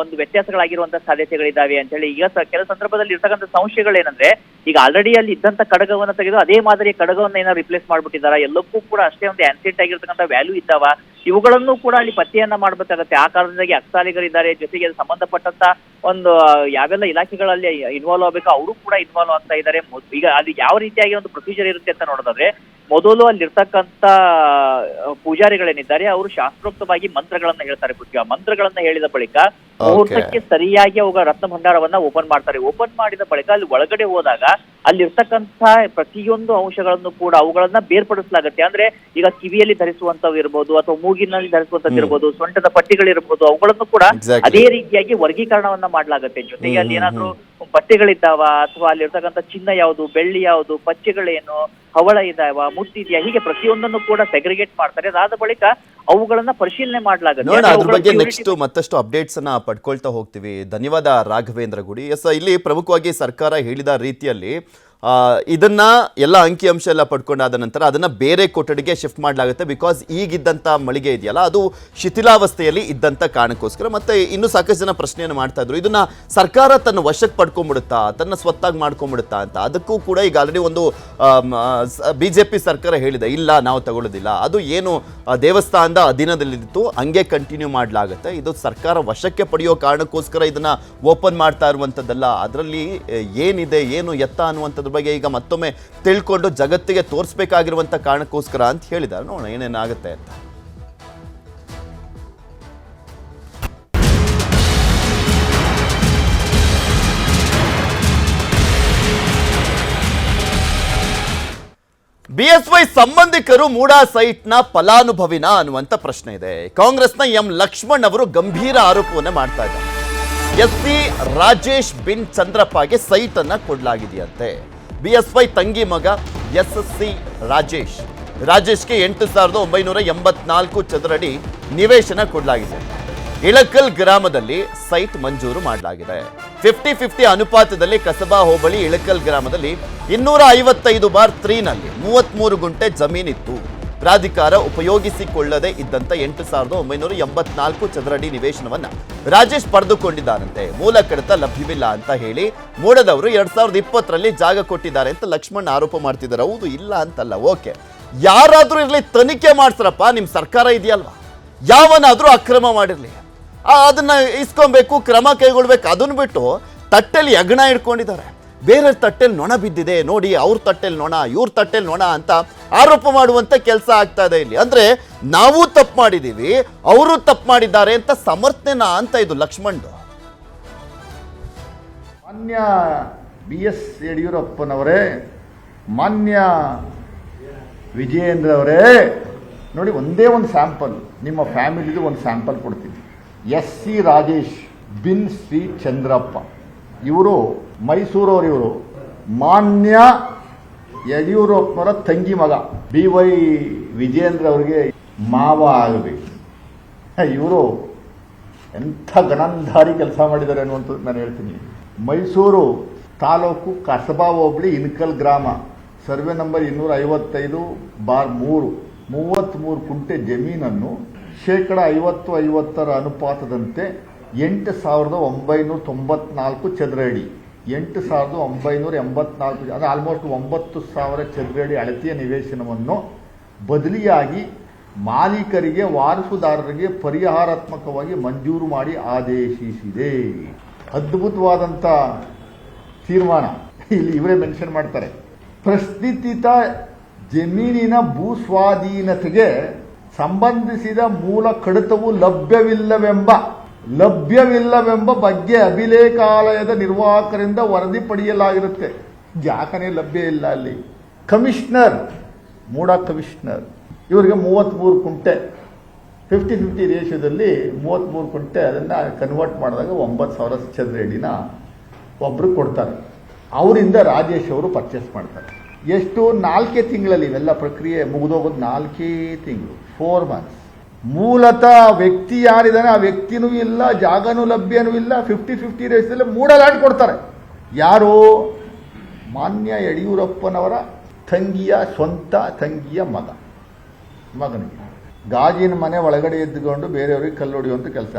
ಒಂದು ವ್ಯತ್ಯಾಸಗಳಾಗಿರುವಂತಹ ಸಾಧ್ಯತೆಗಳಿದ್ದಾವೆ ಅಂತ ಹೇಳಿ ಈಗ ಕೆಲ ಸಂದರ್ಭದಲ್ಲಿ ಇರ್ತಕ್ಕಂಥ ಸಂಶಯಗಳೇನಂದ್ರೆ, ಈಗ ಆಲ್ರೆಡಿ ಅಲ್ಲಿ ಇದ್ದಂತ ಕಡಗವನ್ನ ತೆಗೆದು ಅದೇ ಮಾದರಿಯ ಕಡಗವನ್ನ ಏನೋ ರಿಪ್ಲೇಸ್ ಮಾಡ್ಬಿಟ್ಟಿದ್ದಾರೆ? ಎಲ್ಲಕ್ಕೂ ಕೂಡ ಅಷ್ಟೇ ಒಂದು ಆನ್ಸೆಂಟ್ ಆಗಿರ್ತಕ್ಕಂಥ ವ್ಯಾಲ್ಯೂ ಇದ್ದಾವ? ಇವುಗಳನ್ನು ಕೂಡ ಅಲ್ಲಿ ಪತ್ತೆಯನ್ನ ಮಾಡ್ಬೇಕಾಗತ್ತೆ. ಆ ಕಾರಣದಿಂದಾಗಿ ಅಕ್ಸಾಲಿಗರಿದ್ದಾರೆ ಜೊತೆಗೆ ಸಂಬಂಧಪಟ್ಟಂತ ಒಂದು ಯಾವೆಲ್ಲ ಇಲಾಖೆಗಳಲ್ಲಿ ಇನ್ವಾಲ್ವ್ ಆಗಬೇಕು ಅವರು ಕೂಡ ಇನ್ವಾಲ್ವ್ ಆಗ್ತಾ ಇದ್ದಾರೆ. ಈಗ ಅಲ್ಲಿ ಯಾವ ರೀತಿಯಾಗಿ ಒಂದು ಪ್ರೊಸೀಜರ್ ಇರುತ್ತೆ ಅಂತ ನೋಡೋದಾದ್ರೆ ಮೊದಲು ಅಲ್ಲಿರ್ತಕ್ಕಂಥ ಪೂಜಾರಿಗಳೇನಿದ್ದಾರೆ ಅವರು ಶಾಸ್ತ್ರೋಕ್ತವಾಗಿ ಮಂತ್ರಗಳನ್ನ ಹೇಳ್ತಾರೆ ಆ ಮಂತ್ರಗಳನ್ನ ಹೇಳಿದ ಬಳಿಕ ಮುಹೂರ್ತಕ್ಕೆ ಸರಿಯಾಗಿ ಅವುಗಳ ರತ್ನ ಭಂಡಾರವನ್ನ ಓಪನ್ ಮಾಡ್ತಾರೆ. ಓಪನ್ ಮಾಡಿದ ಬಳಿಕ ಅಲ್ಲಿ ಒಳಗಡೆ ಹೋದಾಗ ಅಲ್ಲಿರ್ತಕ್ಕಂಥ ಪ್ರತಿಯೊಂದು ಅಂಶಗಳನ್ನು ಕೂಡ ಅವುಗಳನ್ನ ಬೇರ್ಪಡಿಸಲಾಗುತ್ತೆ. ಅಂದ್ರೆ ಈಗ ಕಿವಿಯಲ್ಲಿ ಧರಿಸುವಂತವ್ ಇರ್ಬೋದು ಅಥವಾ ಮೂಗಿನಲ್ಲಿ ಧರಿಸುವಂತದ್ದು ಇರ್ಬೋದು ಸೊಂಟದ ಪಟ್ಟಿಗಳಿರ್ಬೋದು ಅವುಗಳನ್ನು ಕೂಡ ಅದೇ ರೀತಿಯಾಗಿ ವರ್ಗೀಕರಣವನ್ನ ಮಾಡ್ಲಾಗತ್ತೆ. ಜೊತೆಗೆ ಅಲ್ಲಿ ಏನಾದ್ರು ಬಟ್ಟೆಗಳಿದ್ದಾವ ಅಥವಾ ಅಲ್ಲಿ ಇರ್ತಕ್ಕಂಥ ಚಿನ್ನ ಯಾವುದು ಬೆಳ್ಳಿ ಯಾವುದು ಪಚ್ಚೆಗಳೇನು ಹವಳ ಇದಾವ ಮುತ್ತಿದ್ಯಾ ಹೀಗೆ ಪ್ರತಿಯೊಂದನ್ನು ಕೂಡ ಸೆಗ್ರಿಗೇಟ್ ಮಾಡ್ತಾರೆ. ಅದಾದ ಬಳಿಕ ಅವುಗಳನ್ನ ಪರಿಶೀಲನೆ ಮಾಡಲಾಗುತ್ತೆ. ನೋಡೋಣ ಅಂದ್ರೆ ಬಗ್ಗೆ ನೆಕ್ಸ್ಟ್ ಮತ್ತಷ್ಟು ಅಪ್ಡೇಟ್ಸ್ ಅನ್ನ ಪಡ್ಕೊಳ್ತಾ ಹೋಗ್ತೀವಿ. ಧನ್ಯವಾದ ರಾಘವೇಂದ್ರ ಗುಡಿ. ಎಸ್ ಇಲ್ಲಿ ಪ್ರಮುಖವಾಗಿ ಸರ್ಕಾರ ಹೇಳಿದ ರೀತಿಯಲ್ಲಿ ಇದನ್ನ ಎಲ್ಲ ಅಂಕಿಅಂಶ ಎಲ್ಲ ಪಡ್ಕೊಂಡಾದ ನಂತರ ಅದನ್ನ ಬೇರೆ ಕೊಠಡಿಗೆ ಶಿಫ್ಟ್ ಮಾಡಲಾಗುತ್ತೆ ಬಿಕಾಸ್ ಈಗಿದ್ದಂಥ ಮಳಿಗೆ ಇದೆಯಲ್ಲ, ಅದು ಶಿಥಿಲಾವಸ್ಥೆಯಲ್ಲಿ ಇದ್ದಂಥ ಕಾರಣಕ್ಕೋಸ್ಕರ. ಮತ್ತೆ ಇನ್ನು ಸಾಕಷ್ಟು ಜನ ಪ್ರಶ್ನೆಯನ್ನು ಮಾಡ್ತಾ ಇದ್ರು, ಇದನ್ನ ಸರ್ಕಾರ ತನ್ನ ವಶಕ್ಕೆ ಪಡ್ಕೊಂಡ್ಬಿಡುತ್ತಾ, ತನ್ನ ಸ್ವತ್ತಾಗಿ ಮಾಡ್ಕೊಂಡ್ಬಿಡುತ್ತಾ ಅಂತ. ಅದಕ್ಕೂ ಕೂಡ ಈಗ ಆಲ್ರೆಡಿ ಒಂದು ಬಿ ಜೆ ಪಿ ಸರ್ಕಾರ ಹೇಳಿದೆ, ಇಲ್ಲ, ನಾವು ತಗೊಳ್ಳೋದಿಲ್ಲ. ಅದು ಏನು ದೇವಸ್ಥಾನದ ಅಧೀನದಲ್ಲಿತ್ತು ಹಂಗೆ ಕಂಟಿನ್ಯೂ ಮಾಡಲಾಗುತ್ತೆ. ಇದು ಸರ್ಕಾರ ವಶಕ್ಕೆ ಪಡೆಯೋ ಕಾರಣಕ್ಕೋಸ್ಕರ ಇದನ್ನ ಓಪನ್ ಮಾಡ್ತಾ ಇರುವಂಥದ್ದಲ್ಲ ಅದರಲ್ಲಿ, ಏನಿದೆ, ಏನು ಎತ್ತ ಅನ್ನುವಂಥದ್ರ ಬಗ್ಗೆ ಈಗ ಮತ್ತೊಮ್ಮೆ ತಿಳ್ಕೊಂಡು ಜಗತ್ತಿಗೆ ತೋರಿಸ್ಬೇಕಾಗಿರುವಂಥ ಕಾರಣಕ್ಕೋಸ್ಕರ ಅಂತ ಹೇಳಿದ್ದಾರೆ. ನೋಡೋಣ ಏನೇನಾಗುತ್ತೆ ಅಂತ. ಬಿಎಸ್ವೈ ಸಂಬಂಧಿಕರು ಮೂಡಾ ಸೈಟ್ನ ಫಲಾನುಭವಿನ ಅನ್ನುವಂತ ಪ್ರಶ್ನೆ ಇದೆ. ಕಾಂಗ್ರೆಸ್ನ ಎಂ ಲಕ್ಷ್ಮಣ್ ಅವರು ಗಂಭೀರ ಆರೋಪವನ್ನು ಮಾಡ್ತಾ ಇದ್ದಾರೆ. ಎಸ್ ಸಿ ರಾಜೇಶ್ ಬಿನ್ ಚಂದ್ರಪ್ಪಗೆ ಸೈಟ್ ಅನ್ನ ಕೊಡಲಾಗಿದೆಯಂತೆ. ಬಿ ಎಸ್ ವೈ ತಂಗಿ ಮಗ ಎಸ್ ಎಸ್ ಸಿ ರಾಜೇಶ್. ರಾಜೇಶ್ಗೆ ಎಂಟು ಸಾವಿರದ ಒಂಬೈನೂರ ಎಂಬತ್ನಾಲ್ಕು ಚದರಡಿ ನಿವೇಶನ ಕೊಡಲಾಗಿದೆ. ಇಳಕಲ್ ಗ್ರಾಮದಲ್ಲಿ ಸೈಟ್ ಮಂಜೂರು ಮಾಡಲಾಗಿದೆ. ಫಿಫ್ಟಿ ಫಿಫ್ಟಿ ಅನುಪಾತದಲ್ಲಿ ಕಸಬಾ ಹೋಬಳಿ ಇಳಕಲ್ ಗ್ರಾಮದಲ್ಲಿ ಇನ್ನೂರ ಐವತ್ತೈದು ಬಾರ್ ತ್ರೀನಲ್ಲಿ ಮೂವತ್ತ್ಮೂರು ಗುಂಟೆ ಜಮೀನಿತ್ತು. ಪ್ರಾಧಿಕಾರ ಉಪಯೋಗಿಸಿಕೊಳ್ಳದೆ ಇದ್ದಂತ ಎಂಟು ಸಾವಿರದ ಒಂಬೈನೂರ ಎಂಬತ್ನಾಲ್ಕು ಚದರಡಿ ನಿವೇಶನವನ್ನ ರಾಜೇಶ್ ಪಡೆದುಕೊಂಡಿದ್ದಾರಂತೆ. ಮೂಲ ಕಡತ ಲಭ್ಯವಿಲ್ಲ ಅಂತ ಹೇಳಿ ಮೂಡದವರು ಎರಡ್ ಸಾವಿರದ ಇಪ್ಪತ್ತರಲ್ಲಿ ಜಾಗ ಕೊಟ್ಟಿದ್ದಾರೆ ಅಂತ ಲಕ್ಷ್ಮಣ್ ಆರೋಪ ಮಾಡ್ತಿದ್ದಾರೆ. ಹೌದು, ಇಲ್ಲ ಅಂತಲ್ಲ, ಓಕೆ. ಯಾರಾದರೂ ಇರಲಿ, ತನಿಖೆ ಮಾಡ್ಸ್ರಪ್ಪ, ನಿಮ್ ಸರ್ಕಾರ ಇದೆಯಲ್ವಾ? ಯಾವನಾದ್ರೂ ಅಕ್ರಮ ಮಾಡಿರ್ಲಿ. ಅದನ್ನ ಇಸ್ಕೊಬೇಕು, ಕ್ರಮ ಕೈಗೊಳ್ಬೇಕು ಅದನ್ನ ಬಿಟ್ಟು ತಟ್ಟೆಲಿ ಅಗ್ನ ಇಟ್ಕೊಂಡಿದ್ದಾರೆ ಬೇರೆ ತಟ್ಟೆಲಿ ನೊಣ ಬಿದ್ದಿದೆ, ನೋಡಿ ಅವ್ರ ತಟ್ಟೆಲಿ ನೊಣ, ಇವ್ರ ತಟ್ಟೆಲಿ ನೊಣ ಅಂತ ಆರೋಪ ಮಾಡುವಂತ ಕೆಲಸ ಆಗ್ತಾ ಇದೆ ಇಲ್ಲಿ. ಅಂದ್ರೆ ನಾವು ತಪ್ಪು ಮಾಡಿದೀವಿ, ಅವರು ತಪ್ಪು ಮಾಡಿದ್ದಾರೆ ಅಂತ ಸಮರ್ಥನೆನಾ ಅಂತ ಇದು ಲಕ್ಷ್ಮಣ್ ಮಾನ್ಯ ಬಿ ಎಸ್ ಯಡಿಯೂರಪ್ಪನವರೇ, ಮಾನ್ಯ ವಿಜಯೇಂದ್ರ ಅವರೇ, ನೋಡಿ ಒಂದೇ ಒಂದು ಸ್ಯಾಂಪಲ್, ನಿಮ್ಮ ಫ್ಯಾಮಿಲಿದು ಒಂದು ಸ್ಯಾಂಪಲ್ ಕೊಡ್ತೀನಿ. ಎಸ್ ಸಿ ರಾಜೇಶ್ ಬಿನ್ ಶ್ರೀ ಚಂದ್ರಪ್ಪ. ಇವರು ಮೈಸೂರವರು ಇವರು ಮಾನ್ಯ ಯಡಿಯೂರಪ್ಪನವರ ತಂಗಿ ಮಗ. ಬಿ ವೈ ವಿಜೇಂದ್ರ ಅವರಿಗೆ ಮಾವ ಆಗಬೇಕು. ಇವರು ಎಂಥ ಗಣಂಧಾರಿ ಕೆಲಸ ಮಾಡಿದ್ದಾರೆ ಅನ್ನುವಂಥದ್ದು ನಾನು ಹೇಳ್ತೀನಿ. ಮೈಸೂರು ತಾಲೂಕು ಕಸಬಾ ಹೋಬಳಿ ಇನ್ಕಲ್ ಗ್ರಾಮ. ಸರ್ವೆ ನಂಬರ್ ಇನ್ನೂರ ಐವತ್ತೈದು ಬಾರ್ ಮೂರು. ಮೂವತ್ತ್ಮೂರು ಕುಂಟೆ ಜಮೀನನ್ನು ಶೇಕಡ ಐವತ್ತು ಐವತ್ತರ ಅನುಪಾತದಂತೆ ಎಂಟು ಸಾವಿರದ ಒಂಬೈನೂರ ತೊಂಬತ್ನಾಲ್ಕು ಚದರ ಅಡಿ ಎಂಟು ಸಾವಿರದ ಒಂಬೈನೂರ ಎಂಬತ್ನಾಲ್ಕು ಅಂದರೆ ಆಲ್ಮೋಸ್ಟ್ ಒಂಬತ್ತು ಸಾವಿರ ಚದರ ಅಡಿ ಅಳತೆಯ ನಿವೇಶನವನ್ನು ಬದಲಿಯಾಗಿ ಮಾಲೀಕರಿಗೆ, ವಾರಸುದಾರರಿಗೆ ಪರಿಹಾರಾತ್ಮಕವಾಗಿ ಮಂಜೂರು ಮಾಡಿ ಆದೇಶಿಸಿದೆ. ಅದ್ಭುತವಾದಂಥ ತೀರ್ಮಾನ. ಇಲ್ಲಿ ಇವರೇ ಮೆನ್ಷನ್ ಮಾಡ್ತಾರೆ. ಪ್ರಶ್ನಿತ ಜಮೀನಿನ ಭೂಸ್ವಾಧೀನತೆಗೆ ಸಂಬಂಧಿಸಿದ ಮೂಲ ಕಡತವು ಲಭ್ಯವಿಲ್ಲವೆಂಬ ಲಭ್ಯವಿಲ್ಲವೆಂಬ ಬಗ್ಗೆ ಅಭಿಲೇಖಾಲಯದ ನಿರ್ವಾಹಕರಿಂದ ವರದಿ ಪಡೆಯಲಾಗಿರುತ್ತೆ. ಯಾಕನೇ ಲಭ್ಯ ಇಲ್ಲ ಅಲ್ಲಿ. Commissioner, MUDA commissioner. ಇವರಿಗೆ ಮೂವತ್ತ್ಮೂರು ಕುಂಟೆ. ಫಿಫ್ಟಿ ಫಿಫ್ಟಿ ರೇಷಿಯೋದಲ್ಲಿ ಮೂವತ್ತ್ಮೂರು ಕುಂಟೆ ಅದನ್ನು ಕನ್ವರ್ಟ್ ಮಾಡಿದಾಗ ಒಂಬತ್ತು ಸಾವಿರ ಚದರ ಅಡಿನ ಒಬ್ಬರು ಕೊಡ್ತಾರೆ. ಅವರಿಂದ ರಾಜೇಶ್ ಅವರು ಪರ್ಚೇಸ್ ಮಾಡ್ತಾರೆ. ಎಷ್ಟು? ನಾಲ್ಕೇ ತಿಂಗಳಲ್ಲಿ ಇವೆಲ್ಲ ಪ್ರಕ್ರಿಯೆ ಮುಗಿದೋಗೋದು ನಾಲ್ಕೇ ತಿಂಗಳು ಫೋರ್ ಮಂತ್ಸ್ ಮೂಲತಃ ವ್ಯಕ್ತಿ ಯಾರಿದ್ದಾನೆ, ಆ ವ್ಯಕ್ತಿನೂ ಇಲ್ಲ, ಜಾಗನೂ ಲಭ್ಯನೂ ಇಲ್ಲ ಫಿಫ್ಟಿ ಫಿಫ್ಟಿ ರೇಷದಲ್ಲಿ ಮೂಡಲಾಟ ಕೊಡ್ತಾರೆ. ಯಾರು? ಮಾನ್ಯ ಯಡಿಯೂರಪ್ಪನವರ ತಂಗಿಯ ಸ್ವಂತ ತಂಗಿಯ ಮಗ, ಮಗನಿಗೆ. ಗಾಜಿನ ಮನೆ ಒಳಗಡೆ ಎದ್ದುಕೊಂಡು ಬೇರೆಯವ್ರಿಗೆ ಕಲ್ಲು ಹೊಡೆಯುವಂಥ ಕೆಲಸ.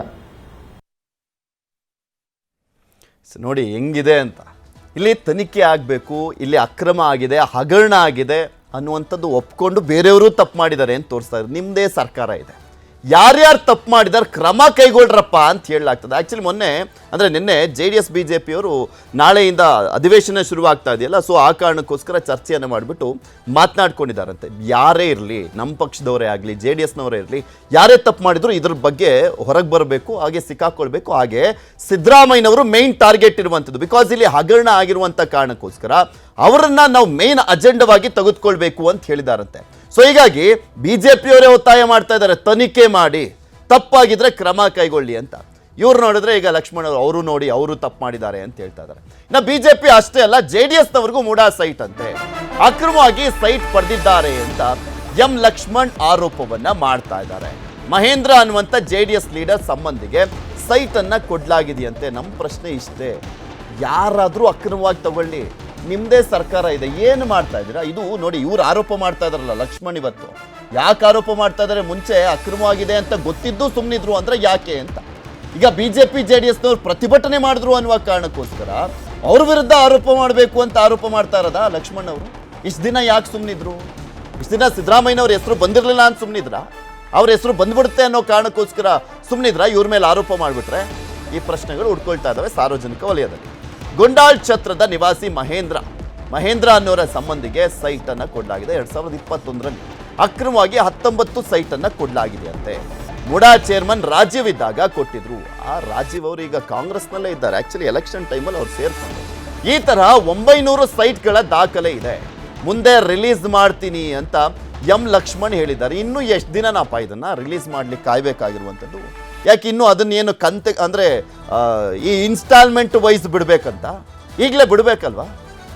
ನೋಡಿ ಹೆಂಗಿದೆ ಅಂತ. ಇಲ್ಲಿ ತನಿಖೆ ಆಗಬೇಕು, ಇಲ್ಲಿ ಅಕ್ರಮ ಆಗಿದೆ, ಹಗರಣ ಆಗಿದೆ ಅನ್ನುವಂಥದ್ದು ಒಪ್ಕೊಂಡು ಬೇರೆಯವರು ತಪ್ಪು ಮಾಡಿದ್ದಾರೆ ಅಂತ ತೋರಿಸ್ತಾ ಇದ್ದಾರೆ. ನಿಮ್ಮದೇ ಸರ್ಕಾರ ಇದೆ. ಯಾರ್ಯಾರು ತಪ್ಪು ಮಾಡಿದಾರೆ ಕ್ರಮ ಕೈಗೊಳ್ರಪ್ಪ ಅಂತ ಹೇಳಲಾಗ್ತದೆ. ಆ್ಯಕ್ಚುಲಿ ಮೊನ್ನೆ, ಅಂದರೆ ನಿನ್ನೆ J D S B J ಪಿಯವರು ನಾಳೆಯಿಂದ ಅಧಿವೇಶನ ಶುರುವಾಗ್ತಾ ಇದೆಯಲ್ಲ ಸೊ ಆ ಕಾರಣಕ್ಕೋಸ್ಕರ ಚರ್ಚೆಯನ್ನು ಮಾಡಿಬಿಟ್ಟು ಮಾತನಾಡ್ಕೊಂಡಿದ್ದಾರಂತೆ ಯಾರೇ ಇರಲಿ ನಮ್ಮ ಪಕ್ಷದವರೇ ಆಗಲಿ ಜೆ ಡಿ ಎಸ್ನವರೇ ಇರಲಿ, ಯಾರೇ ತಪ್ಪು ಮಾಡಿದ್ರು ಇದ್ರ ಬಗ್ಗೆ ಹೊರಗೆ ಬರಬೇಕು, ಹಾಗೆ ಸಿಕ್ಕಾಕೊಳ್ಬೇಕು. ಹಾಗೆ ಸಿದ್ದರಾಮಯ್ಯನವರು ಮೇನ್ ಟಾರ್ಗೆಟ್ ಇರುವಂಥದ್ದು. ಬಿಕಾಸ್ ಇಲ್ಲಿ ಹಗರಣ ಆಗಿರುವಂಥ ಕಾರಣಕ್ಕೋಸ್ಕರ ಅವರನ್ನ ನಾವು ಮೇನ್ ಅಜೆಂಡವಾಗಿ ತೆಗೆದುಕೊಳ್ಬೇಕು ಅಂತ ಹೇಳಿದಾರಂತೆ. ಸೊ ಹೀಗಾಗಿ ಬಿ ಜೆ ಪಿಯವರೇ ಒತ್ತಾಯ ಮಾಡ್ತಾ ಇದ್ದಾರೆ. ತನಿಖೆ ಮಾಡಿ, ತಪ್ಪಾಗಿದ್ರೆ ಕ್ರಮ ಕೈಗೊಳ್ಳಿ ಅಂತ. ಇವ್ರು ನೋಡಿದ್ರೆ ಈಗ ಲಕ್ಷ್ಮಣ್ ಅವರು ನೋಡಿ, ಅವರು ತಪ್ಪು ಮಾಡಿದ್ದಾರೆ ಅಂತ ಹೇಳ್ತಾ ಇದ್ದಾರೆ. ಇನ್ನು ಪಿ ಅಷ್ಟೇ ಅಲ್ಲ ಜೆ ಡಿ ಎಸ್ನವರೆಗೂ ಮೂಡಾ ಸೈಟ್ ಅಂತೆ. ಅಕ್ರಮವಾಗಿ ಸೈಟ್ ಪಡೆದಿದ್ದಾರೆ ಅಂತ ಎಂ ಲಕ್ಷ್ಮಣ್ ಆರೋಪವನ್ನ ಮಾಡ್ತಾ ಇದ್ದಾರೆ. ಮಹೇಂದ್ರ ಅನ್ನುವಂಥ ಜೆ ಡಿ ಎಸ್ ಲೀಡರ್ ಸಂಬಂಧಿಗೆ ಸೈಟನ್ನು ಕೊಡ್ಲಾಗಿದೆಯಂತೆ. ನಮ್ಮ ಪ್ರಶ್ನೆ ಇಷ್ಟೇ. ಯಾರಾದರೂ ಅಕ್ರಮವಾಗಿ ತಗೊಳ್ಳಿ. ನಿಮ್ಮದೇ ಸರ್ಕಾರ ಇದೆ, ಏನು ಮಾಡ್ತಾ ಇದ್ದೀರಾ? ಇದು ನೋಡಿ, ಇವ್ರು ಆರೋಪ ಮಾಡ್ತಾ ಇದಾರಲ್ಲ ಲಕ್ಷ್ಮಣ್ ಇವತ್ತು. ಯಾಕೆ ಆರೋಪ ಮಾಡ್ತಾ ಇದ್ದಾರೆ ಮುಂಚೆ ಅಕ್ರಮವಾಗಿದೆ ಅಂತ ಗೊತ್ತಿದ್ದು ಸುಮ್ಮನಿದ್ರು ಅಂದ್ರೆ ಯಾಕೆ ಅಂತ. ಈಗ B J P J D ಎಸ್ನವ್ರು ಪ್ರತಿಭಟನೆ ಮಾಡಿದ್ರು ಅನ್ನುವ ಕಾರಣಕ್ಕೋಸ್ಕರ ಅವ್ರ ವಿರುದ್ಧ ಆರೋಪ ಮಾಡಬೇಕು ಅಂತ ಆರೋಪ ಮಾಡ್ತಾ ಇರೋದಾ ಲಕ್ಷ್ಮಣ್ ಅವರು? ಇಷ್ಟು ದಿನ ಯಾಕೆ ಸುಮ್ಮನಿದ್ರು ಇಷ್ಟು ದಿನ ಸಿದ್ದರಾಮಯ್ಯನವ್ರ ಹೆಸರು ಬಂದಿರಲಿಲ್ಲ ಅಂತ ಸುಮ್ಮನಿದ್ರ ಅವ್ರ ಹೆಸರು ಬಂದ್ಬಿಡುತ್ತೆ ಅನ್ನೋ ಕಾರಣಕ್ಕೋಸ್ಕರ ಸುಮ್ಮನಿದ್ರ ಇವ್ರ ಮೇಲೆ ಆರೋಪ ಮಾಡಿಬಿಟ್ರೆ ಈ ಪ್ರಶ್ನೆಗಳು ಉಟ್ಕೊಳ್ತಾ ಇದ್ದಾವೆ ಸಾರ್ವಜನಿಕ ವಲಯದಲ್ಲಿ. ಗುಂಡಾಳ್ ಛತ್ರದ ನಿವಾಸಿ ಮಹೇಂದ್ರ. ಮಹೇಂದ್ರ ಅನ್ನೋರ ಸಂಬಂಧಿಗೆ ಸೈಟ್ ಅನ್ನ ಕೊಡಲಾಗಿದೆ. ಎರಡ್ ಸಾವಿರದ ಇಪ್ಪತ್ತೊಂದರಲ್ಲಿ ಅಕ್ರಮವಾಗಿ ಹತ್ತೊಂಬತ್ತು ಸೈಟ್ ಅನ್ನ ಕೊಡಲಾಗಿದೆ ಅಂತೆ. ಮುಡಾ ಚೇರ್ಮನ್ ರಾಜೀವ್ ಇದ್ದಾಗ ಕೊಟ್ಟಿದ್ರು. ಆ ರಾಜೀವ್ ಅವರು ಈಗ ಕಾಂಗ್ರೆಸ್ನಲ್ಲೇ ಇದ್ದಾರೆ. ಆಕ್ಚುಲಿ ಎಲೆಕ್ಷನ್ ಟೈಮಲ್ಲಿ ಅವ್ರು ಸೇರ್ಕೊಂಡು ಈ ತರ ಒಂಬೈನೂರು ಸೈಟ್ಗಳ ದಾಖಲೆ ಇದೆ. ಮುಂದೆ ರಿಲೀಸ್ ಮಾಡ್ತೀನಿ ಅಂತ ಎಂ ಲಕ್ಷ್ಮಣ್ ಹೇಳಿದ್ದಾರೆ. ಇನ್ನೂ ಎಷ್ಟು ದಿನನಪ್ಪ ಇದನ್ನ ರಿಲೀಸ್ ಮಾಡ್ಲಿಕ್ಕೆ ಕಾಯ್ಬೇಕಾಗಿರುವಂಥದ್ದು ಯಾಕೆ ಇನ್ನೂ ಅದನ್ನೇನು ಕಂತೆ, ಅಂದರೆ ಈ ಇನ್ಸ್ಟಾಲ್ಮೆಂಟ್ ವೈಸ್ ಬಿಡಬೇಕಂತ? ಈಗಲೇ ಬಿಡಬೇಕಲ್ವಾ?